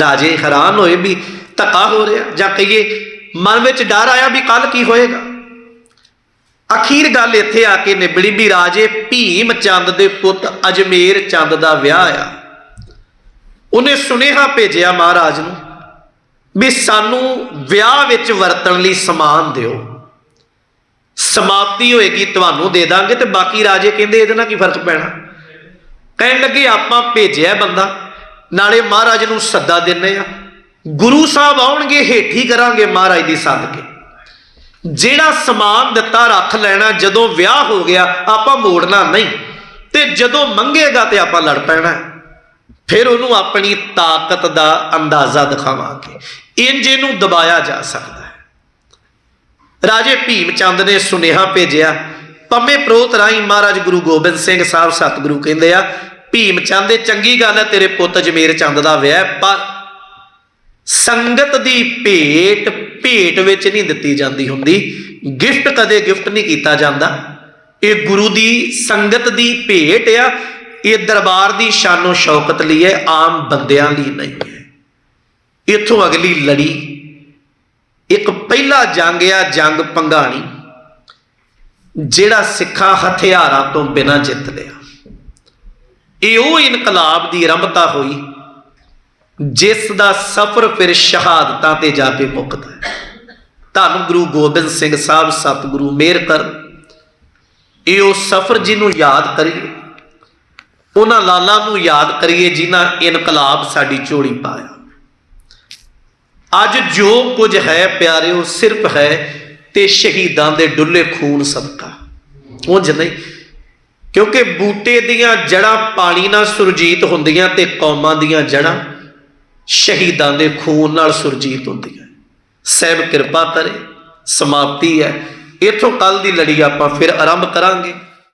Speaker 1: ਰਾਜੇ ਹੈਰਾਨ ਹੋਏ ਵੀ ਧੱਕਾ ਹੋ ਰਿਹਾ। ਜਾਂ ਕਹੀਏ, ਮਨ ਵਿੱਚ ਡਰ ਆਇਆ ਵੀ ਕੱਲ ਕੀ ਹੋਏਗਾ। ਅਖੀਰ ਗੱਲ ਇੱਥੇ ਆ ਕੇ ਨਿਬੜੀ ਵੀ ਰਾਜੇ ਭੀਮ ਚੰਦ ਦੇ ਪੁੱਤ ਅਜਮੇਰ ਚੰਦ ਦਾ ਵਿਆਹ ਆ। ਉਹਨੇ ਸੁਨੇਹਾ ਭੇਜਿਆ ਮਹਾਰਾਜ ਨੂੰ ਵੀ ਸਾਨੂੰ ਵਿਆਹ ਵਿੱਚ ਵਰਤਣ ਲਈ ਸਮਾਨ ਦਿਓ। ਸਮਾਪਤੀ ਹੋਏਗੀ, ਤੁਹਾਨੂੰ ਦੇ ਦਾਂਗੇ ਤੇ ਬਾਕੀ ਰਾਜੇ ਕਹਿੰਦੇ ਇਹਦੇ ਨਾਲ ਕੀ ਫ਼ਰਕ ਪੈਣਾ? ਕਹਿਣ ਲੱਗੇ, ਆਪਾਂ ਭੇਜਿਆ ਬੰਦਾ, ਨਾਲੇ ਮਹਾਰਾਜ ਨੂੰ ਸੱਦਾ ਦਿੰਨੇ ਆ ਗੁਰੂ ਸਾਹਿਬ ਆਉਣਗੇ, ਹੇਠੀ ਕਰਾਂਗੇ ਮਹਾਰਾਜ ਦੀ ਸੱਦ ਕੇ ਜਿਹੜਾ ਸਮਾਨ ਦਿੱਤਾ, ਰੱਖ ਲੈਣਾ, ਜਦੋਂ ਵਿਆਹ ਹੋ ਗਿਆ, ਆਪਾਂ ਮੋੜਨਾ ਨਹੀਂ। ਤੇ ਜਦੋਂ ਮੰਗੇਗਾ ਤੇ ਆਪਾਂ ਲੜ ਪੈਣਾ। ਫਿਰ ਉਹਨੂੰ ਆਪਣੀ ਤਾਕਤ ਦਾ ਅੰਦਾਜ਼ਾ ਦਿਖਾਵਾਂਗੇ। ਇੰਜ ਇਹਨੂੰ ਦਬਾਇਆ ਜਾ ਸਕਦਾ ਹੈ। ਰਾਜੇ ਭੀਮ ਚੰਦ ਨੇ ਸੁਨੇਹਾ ਭੇਜਿਆ, ਪੰਮੇ ਪ੍ਰੋਤ ਰਾਈ ਮਹਾਰਾਜ ਗੁਰੂ ਗੋਬਿੰਦ ਸਿੰਘ ਸਾਹਿਬ ਸਤਿਗੁਰੂ ਕਹਿੰਦੇ ਆ ਭੀਮ ਚੰਦ ਇਹ ਚੰਗੀ ਗੱਲ ਹੈ, ਤੇਰੇ ਪੁੱਤ ਜਮੇਰ ਚੰਦ ਦਾ ਵਿਆਹ ਪਰ ਸੰਗਤ ਦੀ ਭੇਟ ਭੇਟ ਵਿੱਚ ਨਹੀਂ ਦਿੱਤੀ ਜਾਂਦੀ ਹੁੰਦੀ। ਗਿਫਟ ਕਦੇ ਗਿਫਟ ਨਹੀਂ ਕੀਤਾ ਜਾਂਦਾ। ਇਹ ਗੁਰੂ ਦੀ ਸੰਗਤ ਦੀ ਭੇਟ ਆ ਇਹ ਦਰਬਾਰ ਦੀ ਸ਼ਾਨੋ ਸ਼ੌਕਤ ਲਈ ਹੈ, ਆਮ ਬੰਦਿਆਂ ਲਈ ਨਹੀਂ ਹੈ। ਇਥੋਂ ਅਗਲੀ ਲੜੀ, ਇੱਕ ਪਹਿਲਾ ਜੰਗ ਆ ਜੰਗ ਪੰਗਾਣੀ ਜਿਹੜਾ ਸਿੱਖਾਂ ਹਥਿਆਰਾਂ ਤੋਂ ਬਿਨਾਂ ਜਿੱਤ ਲਿਆ। ਇਹ ਉਹ ਇਨਕਲਾਬ ਦੀ ਆਰੰਭਤਾ ਹੋਈ, ਜਿਸ ਦਾ ਸਫ਼ਰ ਫਿਰ ਸ਼ਹਾਦਤਾਂ ਤੇ ਜਾ ਕੇ ਮੁੱਕਦਾ ਹੈ। ਧੰਨ ਗੁਰੂ ਗੋਬਿੰਦ ਸਿੰਘ ਸਾਹਿਬ, ਸਤਿਗੁਰੂ ਮਿਹਰ ਕਰ ਇਹ ਉਹ ਸਫ਼ਰ ਜਿਹਨੂੰ ਯਾਦ ਕਰੀਏ ਉਹਨਾਂ ਲਾਲਾਂ ਨੂੰ ਯਾਦ ਕਰੀਏ ਜਿਨ੍ਹਾਂ ਇਨਕਲਾਬ ਸਾਡੀ ਝੋਲੀ ਪਾਇਆ। ਅੱਜ ਜੋ ਕੁਝ ਹੈ ਪਿਆਰਿਓ, ਸਿਰਫ ਹੈ ਤੇ ਸ਼ਹੀਦਾਂ ਦੇ ਡੁੱਲੇ ਖੂਨ ਸਦਕਾ। ਉਂਝ ਨਹੀਂ, ਕਿਉਂਕਿ ਬੂਟੇ ਦੀਆਂ ਜੜਾਂ ਪਾਣੀ ਨਾਲ ਸੁਰਜੀਤ ਹੁੰਦੀਆਂ ਤੇ ਕੌਮਾਂ ਦੀਆਂ ਜੜਾਂ ਸ਼ਹੀਦਾਂ ਦੇ ਖੂਨ ਨਾਲ ਸੁਰਜੀਤ ਹੁੰਦੀਆਂ। ਸਹਿਬ ਕਿਰਪਾ ਕਰੇ, ਸਮਾਪਤੀ ਹੈ। ਇਥੋਂ ਕੱਲ ਦੀ ਲੜੀ ਆਪਾਂ ਫਿਰ ਆਰੰਭ ਕਰਾਂਗੇ।